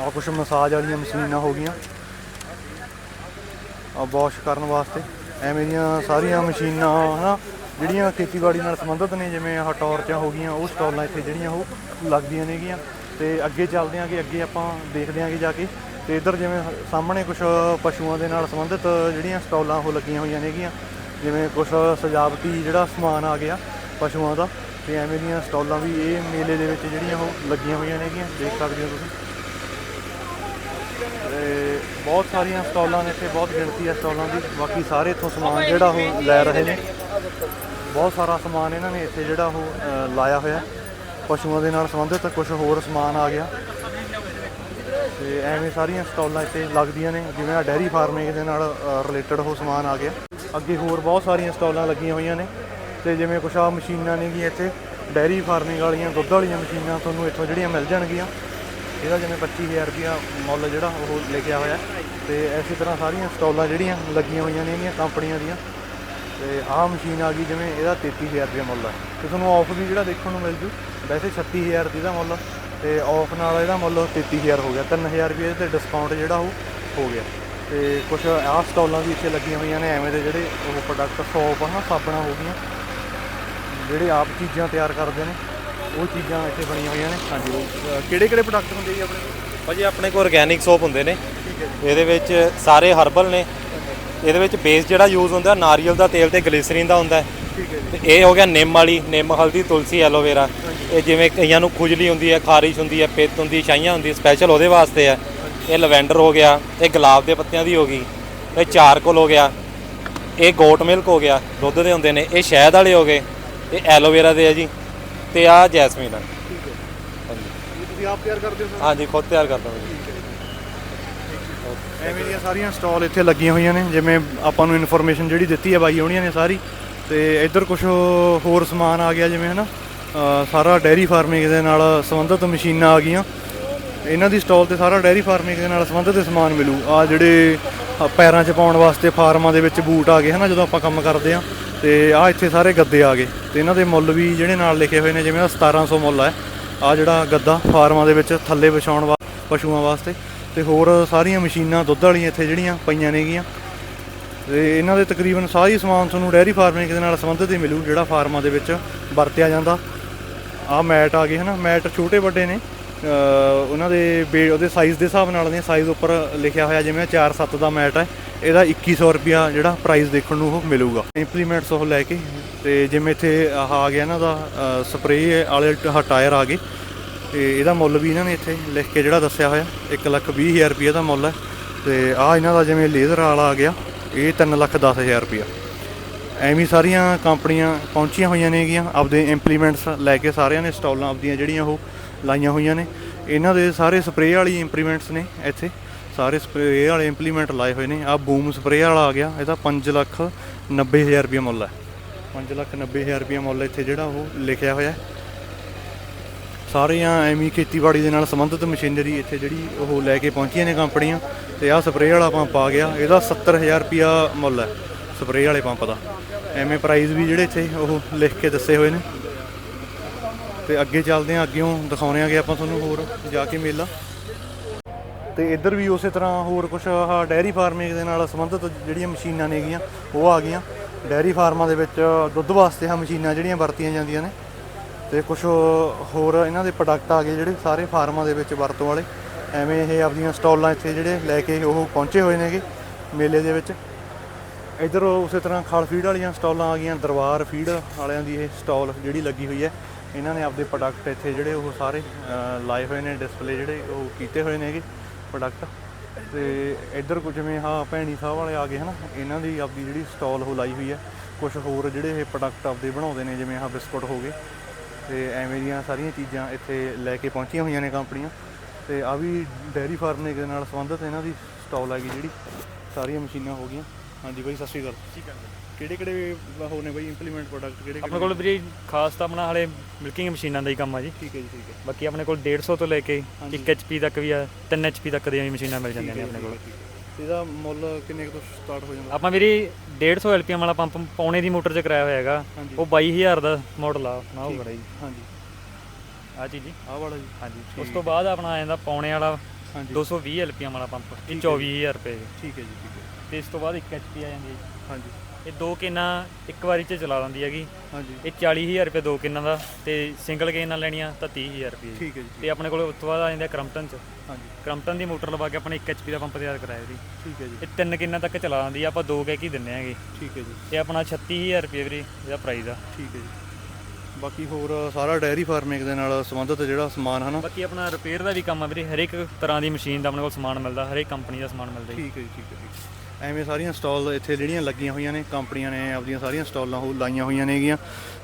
[SPEAKER 2] ਆ ਕੁਝ ਮਸਾਜ ਵਾਲੀਆਂ ਮਸ਼ੀਨਾਂ ਹੋ ਗਈਆਂ। ਆ ਵਾਸ਼ ਕਰਨ ਵਾਸਤੇ। ਐਵੇਂ ਦੀਆਂ ਸਾਰੀਆਂ ਮਸ਼ੀਨਾਂ, ਹਨਾ, ਜਿਹੜੀਆਂ ਖੇਤੀਬਾੜੀ ਨਾਲ ਸੰਬੰਧਿਤ ਨੇ, ਜਿਵੇਂ ਆਹ ਟਾਰਚਾਂ ਹੋ ਗਈਆਂ, ਉਹ ਸਟਾਲਾਂ ਇੱਥੇ ਜਿਹੜੀਆਂ ਉਹ ਲੱਗਦੀਆਂ ਨੇਗੀਆਂ। ਤੇ ਅੱਗੇ ਚੱਲਦੇ ਆਂਗੇ ਅੱਗੇ ਆਪਾਂ ਦੇਖਦੇ ਆਂਗੇ ਜਾ ਕੇ। ਤੇ ਇੱਧਰ ਜਿਵੇਂ ਸਾਹਮਣੇ ਕੁਝ ਪਸ਼ੂਆਂ ਦੇ ਨਾਲ ਸੰਬੰਧਿਤ ਜਿਹੜੀਆਂ ਸਟਾਲਾਂ ਉਹ ਲੱਗੀਆਂ ਹੋਈਆਂ ਨੇਗੀਆਂ। ਜਿਵੇਂ ਕੁਝ ਸਜਾਵਟੀ ਜਿਹੜਾ ਸਮਾਨ ਆ ਗਿਆ ਪਸ਼ੂਆਂ ਦਾ ਤੇ ਐਵੇਂ ਦੀਆਂ ਸਟਾਲਾਂ ਵੀ ਇਹ ਮੇਲੇ ਦੇ ਵਿੱਚ ਜਿਹੜੀਆਂ ਉਹ ਲੱਗੀਆਂ ਹੋਈਆਂ ਨੇਗੀਆਂ, ਦੇਖ ਸਕਦੇ ਹੋ ਤੁਸੀਂ। ਤੇ ਬਹੁਤ ਸਾਰੀਆਂ ਸਟਾਲਾਂ ਨੇ ਇੱਥੇ, ਬਹੁਤ ਗਿਣਤੀ ਹੈ ਸਟਾਲਾਂ ਦੀ। ਬਾਕੀ ਸਾਰੇ ਇੱਥੋਂ ਸਮਾਨ ਜਿਹੜਾ ਉਹ ਲੈ ਰਹੇ ਨੇ। ਬਹੁਤ ਸਾਰਾ ਸਮਾਨ ਇਹਨਾਂ ਨੇ ਇੱਥੇ ਜਿਹੜਾ ਉਹ ਲਾਇਆ ਹੋਇਆ। ਪਸ਼ੂਆਂ ਦੇ ਨਾਲ ਸੰਬੰਧਿਤ ਕੁਝ ਹੋਰ ਸਮਾਨ ਆ ਗਿਆ। ਤੇ ਐਵੇਂ ਸਾਰੀਆਂ ਸਟਾਲਾਂ ਇੱਥੇ ਲੱਗਦੀਆਂ ਨੇ, ਜਿਵੇਂ ਆ ਡੈਰੀ ਫਾਰਮਿੰਗ ਦੇ ਨਾਲ ਰਿਲੇਟਡ ਉਹ ਸਮਾਨ ਆ ਗਿਆ। ਅੱਗੇ ਹੋਰ ਬਹੁਤ ਸਾਰੀਆਂ ਸਟਾਲਾਂ ਲੱਗੀਆਂ ਹੋਈਆਂ ਨੇ। ਤੇ ਜਿਵੇਂ ਕੁਛ ਆ ਮਸ਼ੀਨਾਂ ਨੇ ਨੇਗੀਆਂ ਇੱਥੇ, ਡੈਰੀ ਫਾਰਮਿੰਗ ਵਾਲੀਆਂ, ਦੁੱਧ ਵਾਲੀਆਂ ਮਸ਼ੀਨਾਂ ਤੁਹਾਨੂੰ ਇੱਥੋਂ ਜਿਹੜੀਆਂ ਮਿਲ ਜਾਣਗੀਆਂ। ਇਹਦਾ ਜਿਵੇਂ 25000 ਰੁਪਇਆ ਮੁੱਲ ਜਿਹੜਾ ਉਹ ਲਿਖਿਆ ਹੋਇਆ। ਤੇ ਇਸੇ ਤਰ੍ਹਾਂ ਸਾਰੀਆਂ ਸਟਾਲਾਂ ਜਿਹੜੀਆਂ ਲੱਗੀਆਂ ਹੋਈਆਂ ਨੇ ਇਹਦੀਆਂ ਕੰਪਨੀਆਂ ਦੀਆਂ। ਤੇ ਆਹ ਮਸ਼ੀਨ ਆ ਗਈ ਜਿਵੇਂ ਇਹਦਾ 33000 ਰੁਪਇਆ ਮੁੱਲ ਹੈ ਤੇ ਤੁਹਾਨੂੰ ਆਫ ਵੀ ਜਿਹੜਾ ਦੇਖਣ ਨੂੰ ਮਿਲ ਜੂ, ਵੈਸੇ 36000 ਦੀ ਦਾ ਮੁੱਲ ਤੇ ਆਫ ਨਾਲ ਇਹਦਾ ਮੁੱਲ 33000 ਹੋ ਗਿਆ 3000 ਰੁਪਏ ਇਹਦੇ ਤੇ ਡਿਸਕਾਊਂਟ ਜਿਹੜਾ ਉਹ ਹੋ ਗਿਆ। ਤੇ ਕੁਝ ਆਹ ਸਟਾਲਾਂ ਵੀ ਇੱਥੇ ਲੱਗੀਆਂ ਹੋਈਆਂ ਨੇ, ਐਵੇਂ ਦੇ ਜਿਹੜੇ ਉਹ ਪ੍ਰੋਡਕਟ ਸੌਪ ਹਨਾ ਸਾਬਣਾਂ ਹੋ ਗਈਆਂ। ਜਿਹੜੇ ਆਪ ਚੀਜ਼ਾਂ ਤਿਆਰ ਕਰਦੇ ਨੇ ਉਹ ਚੀਜ਼ਾਂ ਇੱਥੇ ਬਣੀਆਂ ਹੋਈਆਂ ਨੇ। ਹਾਂਜੀ। ਕਿਹੜੇ ਕਿਹੜੇ ਪ੍ਰੋਡਕਟ ਹੁੰਦੇ ਜੀ ਆਪਣੇ? ਕੋਲ?
[SPEAKER 4] ਭਾਜੀ ਆਪਣੇ ਕੋਲ ਆਰਗੈਨਿਕ ਸੋਪ ਹੁੰਦੇ ਨੇ।
[SPEAKER 2] ਠੀਕ ਹੈ ਜੀ।
[SPEAKER 4] ਇਹਦੇ ਵਿੱਚ ਸਾਰੇ ਹਰਬਲ ਨੇ। ਇਹਦੇ ਵਿੱਚ ਬੇਸ ਜਿਹੜਾ ਯੂਜ਼ ਹੁੰਦਾ ਨਾਰੀਅਲ ਦਾ ਤੇਲ ਤੇ ਗਲਿਸਰੀਨ ਦਾ ਹੁੰਦਾ। ਹੈ
[SPEAKER 2] ਠੀਕ ਹੈ ਜੀ।
[SPEAKER 4] ਤੇ ਇਹ ਹੋ ਗਿਆ ਨਿੰਮ ਵਾਲੀ ਨਿੰਮ ਹਲਦੀ ਤੁਲਸੀ ਐਲੋਵੇਰਾ ਇਹ ਜਿਵੇਂ ਕਈਆਂ ਨੂੰ ਖੁਜਲੀ ਹੁੰਦੀ ਹੈ ਖਾਰਿਸ਼ ਹੁੰਦੀ ਹੈ ਪਿੱਤ ਹੁੰਦੀ ਛਾਈਆਂ ਹੁੰਦੀ ਸਪੈਸ਼ਲ ਉਹਦੇ ਵਾਸਤੇ ਹੈ। ਇਹ ਲਵੈਂਡਰ ਹੋ ਗਿਆ ਇਹ ਗੁਲਾਬ ਦੇ ਪੱਤਿਆਂ ਦੀ ਹੋ ਗਈ ਇਹ ਚਾਰਕੋਲ ਹੋ ਗਿਆ ਇਹ ਗੋਟ ਮਿਲਕ ਹੋ ਗਿਆ ਦੁੱਧ ਦੇ ਹੁੰਦੇ ਨੇ ਇਹ ਸ਼ਹਿਦ ਵਾਲੇ ਹੋ ਗਏ। ਇਹ ਐਲੋਵੇਰਾ ਦੇ ਹੈ ਜੀ। ਤੇ ਆ ਜੈਸਮੀਨ ਆ। ਹਾਂਜੀ।
[SPEAKER 2] ਇਹ ਤੁਸੀਂ ਆਪ ਤਿਆਰ ਕਰਦੇ ਹੋ ਸਰ?
[SPEAKER 4] ਹਾਂਜੀ ਖੁਦ ਤਿਆਰ ਕਰਦਾ ਹਾਂ ਜੀ।
[SPEAKER 2] ਐਵੇਂ ਦੀਆਂ ਸਾਰੀਆਂ ਸਟਾਲ ਇੱਥੇ ਲੱਗੀਆਂ ਹੋਈਆਂ ਨੇ ਜਿਵੇਂ ਆਪਾਂ ਨੂੰ ਇਨਫੋਰਮੇਸ਼ਨ ਜਿਹੜੀ ਦਿੱਤੀ ਹੈ ਬਾਈ ਹੋਣੀਆਂ ਨੇ ਸਾਰੀ ਤੇ ਇੱਧਰ ਕੁਝ ਹੋਰ ਸਮਾਨ ਆ ਗਿਆ ਜਿਵੇਂ ਹਨਾ ਅ, ਸਾਰਾ ਡੈਰੀ ਫਾਰਮਿੰਗ ਦੇ ਨਾਲ ਸੰਬੰਧਿਤ ਮਸ਼ੀਨਾਂ ਆ ਗਈਆਂ। ਇਹਨਾਂ ਦੀ ਸਟਾਲ ਤੇ ਸਾਰਾ ਡੈਰੀ ਫਾਰਮਿੰਗ ਦੇ ਨਾਲ ਸੰਬੰਧਿਤ ਸਮਾਨ ਮਿਲੂ। ਆ ਜਿਹੜੇ ਅ, ਪੈਰਾਂ 'ਚ ਪਾਉਣ ਵਾਸਤੇ ਫਾਰਮਾਂ ਦੇ ਵਿੱਚ ਬੂਟ ਆ ਗਏ ਹਨਾ ਜਦੋਂ ਆਪਾਂ ਕੰਮ ਕਰਦੇ ਆ ਤੇ ਆ ਇੱਥੇ ਸਾਰੇ ਗੱਦੇ ਆ ਗਏ ਤੇ ਇਹਨਾਂ ਦੇ ਮੁੱਲ ਵੀ ਜਿਹੜੇ ਨਾਲ ਲਿਖੇ ਹੋਏ ਨੇ, ਜਿਵੇਂ ਆ 1700 ਮੁੱਲ ਹੈ ਆ ਜਿਹੜਾ ਗੱਦਾ ਫਾਰਮਾਂ ਦੇ ਵਿੱਚ ਥੱਲੇ ਵਿਛਾਉਣ ਵਾ, ਪਸ਼ੂਆਂ ਵਾਸਤੇ ਤੇ ਹੋਰ ਸਾਰੀਆਂ ਮਸ਼ੀਨਾਂ, ਦੁੱਧ ਵਾਲੀਆਂ ਇੱਥੇ ਜਿਹੜੀਆਂ ਪਈਆਂ ਨੇਗੀਆਂ ਤੇ ਇਹਨਾਂ ਦੇ ਤਕਰੀਬਨ ਸਾਰੀ ਸਮਾਨ ਤੁਹਾਨੂੰ ਡੈਰੀ ਫਾਰਮਿੰਗ ਦੇ ਨਾਲ ਸੰਬੰਧਿਤ ਹੀ ਮਿਲੂ, ਜਿਹੜਾ ਫਾਰਮਾਂ ਦੇ ਵਿੱਚ ਵਰਤਿਆ ਜਾਂਦਾ। ਆ ਮੈਟ ਆ ਗਏ ਹਨਾ, ਮੈਟ ਛੋਟੇ ਵੱਡੇ ਨੇ। ਉਹਨਾਂ ਦੇ ਬੇ- ਉਹਦੇ ਸਾਈਜ਼ ਦੇ ਹਿਸਾਬ ਨਾਲ ਨੇ ਸਾਈਜ਼ ਉੱਪਰ ਲਿਖਿਆ ਹੋਇਆ ਜਿਵੇਂ 4-7 ਦਾ ਮੈਟ ਹੈ, ਇਹਦਾ 2100 ਰੁਪਿਆ ਜਿਹੜਾ ਪ੍ਰਾਈਸ ਦੇਖਣ ਨੂੰ ਉਹ ਮਿਲੂਗਾ। ਇੰਪਲੀਮੈਂਟਸ ਉਹ ਲੈ ਕੇ, ਤੇ ਜਿਵੇਂ ਇੱਥੇ ਆਹ ਆ ਗਿਆ ਇਹਨਾਂ ਦਾ ਸਪਰੇਅ ਵਾਲੇ ਟਾਇਰ ਆ ਗਏ। ਤੇ ਇਹਦਾ ਮੁੱਲ ਵੀ ਇਹਨਾਂ ਨੇ ਇੱਥੇ ਲਿਖ ਕੇ ਜਿਹੜਾ ਦੱਸਿਆ ਹੋਇਆ 120000 ਰੁਪਏ ਦਾ ਮੁੱਲ ਹੈ। ਤੇ ਆ ਇਹਨਾਂ ਦਾ ਜਿਵੇਂ ਲੇਜ਼ਰ ਵਾਲਾ ਆ ਗਿਆ, ਇਹ 310000 ਰੁਪਿਆ ਐਵੇਂ ਸਾਰੀਆਂ ਕੰਪਨੀਆਂ ਪਹੁੰਚੀਆਂ ਹੋਈਆਂ ਨੇਗੀਆਂ, ਆਪਦੇ ਇੰਪਲੀਮੈਂਟਸ ਲੈ ਕੇ ਸਾਰਿਆਂ ਨੇ ਸਟਾਲਾਂ ਆਪਦੀਆਂ ਜਿਹੜੀਆਂ ਉਹ ਲਾਈਆਂ ਹੋਈਆਂ ਨੇ। ਇਹਨਾਂ ਦੇ ਸਾਰੇ ਸਪਰੇਅ ਵਾਲੀ ਇੰਪਲੀਮੈਂਟਸ ਨੇ ਇੱਥੇ। ਸਾਰੇ ਸਪਰੇਅ ਵਾਲੇ ਇੰਪਲੀਮੈਂਟ ਲਾਏ ਹੋਏ ਨੇ। ਆ ਬੂਮ ਸਪਰੇਅ ਵਾਲਾ ਆ ਗਿਆ। ਇਹਦਾ 5 ਲੱਖ 90000 ਰੁਪਏ ਮੁੱਲ ਹੈ। 5 ਲੱਖ 90000 ਰੁਪਏ ਮੁੱਲ ਇੱਥੇ ਜਿਹੜਾ ਉਹ ਲਿਖਿਆ ਹੋਇਆ ਸਾਰੀਆਂ ਐਵੇਂ ਖੇਤੀਬਾੜੀ ਦੇ ਨਾਲ ਸੰਬੰਧਿਤ ਮਸ਼ੀਨਰੀ ਇੱਥੇ ਜਿਹੜੀ ਉਹ ਲੈ ਕੇ ਪਹੁੰਚੀਆਂ ਨੇ ਕੰਪਨੀਆਂ। ਤੇ ਤੇ ਆਹ ਸਪਰੇਅ ਵਾਲਾ ਪੰਪ ਆ ਗਿਆ। ਇਹਦਾ 70000 ਰੁਪਿਆ ਮੁੱਲ ਹੈ ਸਪਰੇਅ ਵਾਲੇ ਪੰਪ ਦਾ। ਐਵੇਂ ਪ੍ਰਾਈਸ ਵੀ ਜਿਹੜੇ ਇੱਥੇ ਉਹ ਲਿਖ ਕੇ ਦੱਸੇ ਹੋਏ ਨੇ। ਤੇ ਅੱਗੇ ਚੱਲਦੇ ਹਾਂ, ਅੱਗੇੋਂ ਦਿਖਾਉਣੇ ਆਗੇ ਆਪਾਂ ਤੁਹਾਨੂੰ ਹੋਰ ਜਾ ਕੇ ਮੇਲਾ। ਤੇ ਇੱਧਰ ਵੀ ਉਸੇ ਤਰ੍ਹਾਂ ਹੋਰ ਕੁਝ ਆਹ ਡੈਰੀ ਫਾਰਮਿੰਗ ਦੇ ਨਾਲ ਸੰਬੰਧਿਤ ਜਿਹੜੀਆਂ ਮਸ਼ੀਨਾਂ ਨੇਗੀਆਂ, ਉਹ ਆ ਗਈਆਂ। ਡੈਰੀ ਫਾਰਮਾਂ ਦੇ ਵਿੱਚ ਦੁੱਧ ਵਾਸਤੇ ਆ ਮਸ਼ੀਨਾਂ ਜਿਹੜੀਆਂ ਵਰਤੀਆਂ ਜਾਂਦੀਆਂ ਨੇ। ਤੇ ਕੁਝ ਹੋਰ ਇਹਨਾਂ ਦੇ ਪ੍ਰੋਡਕਟ ਆ ਗਏ ਜਿਹੜੇ ਸਾਰੇ ਫਾਰਮਾਂ ਦੇ ਵਿੱਚ ਵਰਤੋਂ ਵਾਲੇ। ਐਵੇਂ ਇਹ ਆਪਦੀਆਂ ਸਟਾਲਾਂ ਇੱਥੇ ਜਿਹੜੇ ਲੈ ਕੇ ਉਹ ਪਹੁੰਚੇ ਹੋਏ ਨੇਗੇ ਮੇਲੇ ਦੇ ਵਿੱਚ। ਇੱਧਰ ਉਸੇ ਤਰ੍ਹਾਂ ਖਲ ਫੀਡ ਵਾਲੀਆਂ ਸਟਾਲਾਂ ਆ ਗਈਆਂ, ਦਰਬਾਰ ਫੀਡ ਵਾਲਿਆਂ ਦੀ ਇਹ ਸਟਾਲ ਜਿਹੜੀ ਲੱਗੀ ਹੋਈ ਹੈ। ਇਹਨਾਂ ਨੇ ਆਪਦੇ ਪ੍ਰੋਡਕਟ ਇੱਥੇ ਜਿਹੜੇ ਉਹ ਸਾਰੇ ਲਾਏ ਹੋਏ ਨੇ ਡਿਸਪਲੇ ਜਿਹੜੇ, ਉਹ ਕੀਤੇ ਹੋਏ ਨੇਗੇ ਪ੍ਰੋਡਕਟ ਤੇ ਇੱਧਰ ਕੁਝ ਜਿਵੇਂ ਹਾਂ ਭੈਣੀ ਸਾਹਿਬ ਵਾਲੇ ਆ ਗਏ ਹਨਾ, ਇਹਨਾਂ ਦੀ ਆਪਦੀ ਜਿਹੜੀ ਸਟਾਲ ਉਹ ਲਾਈ ਹੋਈ ਹੈ। ਕੁਝ ਹੋਰ ਜਿਹੜੇ ਇਹ ਪ੍ਰੋਡਕਟ ਆਪਦੇ ਬਣਾਉਂਦੇ ਨੇ, ਜਿਵੇਂ ਆਹ ਬਿਸਕੁਟ ਹੋ ਗਏ। ਤੇ ਐਵੇਂ ਦੀਆਂ ਸਾਰੀਆਂ ਚੀਜ਼ਾਂ ਇੱਥੇ ਲੈ ਕੇ ਪਹੁੰਚੀਆਂ ਹੋਈਆਂ ਨੇ ਕੰਪਨੀਆਂ। ਤੇ ਆ ਵੀ ਡੈਰੀ ਫਾਰਮਿੰਗ ਦੇ ਨਾਲ ਸੰਬੰਧਿਤ ਇਹਨਾਂ ਦੀ ਸਟਾਲ ਹੈਗੀ ਜਿਹੜੀ, ਸਾਰੀਆਂ ਮਸ਼ੀਨਾਂ ਹੋ ਗਈਆਂ। ਹਾਂਜੀ ਬਾਈ, ਸਤਿ ਸ਼੍ਰੀ ਅਕਾਲ। ਠੀਕ ਹੈ ਕਿਹੜੇ ਕਿਹੜੇ ਹੋ ਨੇ ਬਾਈ ਇੰਪਲੀਮੈਂਟ ਪ੍ਰੋਡਕਟ ਕਿਹੜੇ
[SPEAKER 3] ਆਪਣੇ ਕੋਲ ਵੀਰੇ ਖਾਸ ਤਾਂ ਆਪਣਾ ਹਾਲੇ ਮਿਲਕਿੰਗ ਮਸ਼ੀਨਾਂ ਦਾ ਹੀ ਕੰਮ ਆ ਜੀ।
[SPEAKER 2] ਠੀਕ ਹੈ ਜੀ ਠੀਕ ਹੈ।
[SPEAKER 3] ਬਾਕੀ ਆਪਣੇ ਕੋਲ 150 ਤੋਂ ਲੈ ਕੇ 1 HP ਤੱਕ ਵੀ ਆ 3 HP ਤੱਕ ਦੀਆਂ ਮਸ਼ੀਨਾਂ ਮਿਲ ਜਾਂਦੀਆਂ ਨੇ ਆਪਣੇ ਕੋਲ।
[SPEAKER 2] ਇਹਦਾ ਮੁੱਲ ਕਿੰਨੇ ਤੋਂ ਸਟਾਰਟ ਹੋ ਜਾਂਦਾ?
[SPEAKER 3] ਆਪਾਂ ਵੀਰੇ 150 LPM ਵਾਲਾ ਪੰਪ ਪੌਣੇ ਦੀ ਮੋਟਰ 'ਚ ਕਰਾਇਆ ਹੋਇਆ ਹੈਗਾ। ਉਹ 22000 ਦਾ ਮਾਡਲ ਆ ਆਪਣਾ ਉਹ ਖੜਾ ਜੀ।
[SPEAKER 2] ਹਾਂਜੀ।
[SPEAKER 3] ਆ ਚੀਜ਼ ਜੀ।
[SPEAKER 2] ਆਹ ਵਾਲਾ ਜੀ।
[SPEAKER 3] ਹਾਂਜੀ। ਉਸ ਤੋਂ ਬਾਅਦ ਆਪਣਾ ਆ ਜਾਂਦਾ ਪੌਣੇ ਵਾਲਾ
[SPEAKER 2] ਹਾਂਜੀ।
[SPEAKER 3] 220 LPM ਵਾਲਾ ਪੰਪ ਇਹ 24000 ਰੁਪਏ
[SPEAKER 2] ਠੀਕ ਹੈ ਜੀ ਠੀਕ ਹੈ।
[SPEAKER 3] ਤੇ ਇਸ ਤੋਂ ਬਾਅਦ 1 HP ਆ ਜਾਂਦੀ ਹੈ ਜੀ।
[SPEAKER 2] ਹਾਂਜੀ।
[SPEAKER 3] ਇਹ ਦੋ ਕਿੰਨਾ ਇੱਕ ਵਾਰੀ 'ਚ ਚਲਾ ਦਿੰਦੀ ਹੈਗੀ।
[SPEAKER 2] ਹਾਂਜੀ।
[SPEAKER 3] ਇਹ 40000 ਰੁਪਏ ਦੋ ਕਿੰਨਾ ਦਾ ਤੇ ਸਿੰਗਲ ਗੇਨ ਨਾਲ ਲੈਣੀਆਂ ਤਾਂ 30000 ਰੁਪਏ।
[SPEAKER 2] ਠੀਕ ਹੈ ਜੀ।
[SPEAKER 3] ਤੇ ਆਪਣੇ ਕੋਲ ਉਸ ਤੋਂ ਬਾਅਦ ਆ ਜਾਂਦਾ ਕ੍ਰਮਟਨ ਚ।
[SPEAKER 2] ਹਾਂਜੀ।
[SPEAKER 3] ਕ੍ਰਮਟਨ ਦੀ ਮੋਟਰ ਲਵਾ ਕੇ ਆਪਣੇ 1 HP ਦਾ ਪੰਪ ਤਿਆਰ ਕਰਾਇਆ ਜੀ।
[SPEAKER 2] ਠੀਕ ਹੈ ਜੀ।
[SPEAKER 3] ਇਹ ਤਿੰਨ ਕਿੰਨਾ ਤੱਕ ਚਲਾ ਦਿੰਦੀ ਆ ਆਪਾਂ ਦੋ ਕਹਿ ਕੇ ਦਿੰਨੇ ਆਗੇ।
[SPEAKER 2] ਠੀਕ ਹੈ ਜੀ।
[SPEAKER 3] ਤੇ ਆਪਣਾ 36000 ਰੁਪਏ ਵੀਰੇ ਇਹਦਾ ਪ੍ਰਾਈਸ ਆ।
[SPEAKER 2] ਠੀਕ ਹੈ ਜੀ। ਬਾਕੀ ਹੋਰ ਸਾਰਾ ਡੈਰੀ ਫਾਰਮਿੰਗ ਦੇ ਨਾਲ ਸੰਬੰਧਿਤ ਜਿਹੜਾ ਸਮਾਨ ਹਨਾ।
[SPEAKER 3] ਬਾਕੀ ਆਪਣਾ ਰਿਪੇਅਰ ਦਾ ਵੀ ਕੰਮ ਆ ਵੀਰੇ ਹਰੇਕ ਤਰ੍ਹਾਂ ਦੀ ਮਸ਼ੀਨ ਦਾ ਆਪਣੇ ਕੋਲ ਸਮਾਨ ਮਿਲਦਾ ਹਰੇਕ ਕੰਪਨੀ ਦਾ ਸਮਾਨ ਮਿਲਦਾ ਜੀ।
[SPEAKER 2] ਠੀਕ ਹੈ ਜੀ ਠੀਕ ਹੈ ਜੀ ਐਵੇਂ ਸਾਰੀਆਂ ਸਟਾਲ ਇੱਥੇ ਜਿਹੜੀਆਂ ਲੱਗੀਆਂ ਹੋਈਆਂ ਨੇ, ਕੰਪਨੀਆਂ ਨੇ, ਆਪਦੀਆਂ ਸਾਰੀਆਂ ਸਟਾਲਾਂ ਉਹ ਲਾਈਆਂ ਹੋਈਆਂ ਨੇਗੀਆਂ।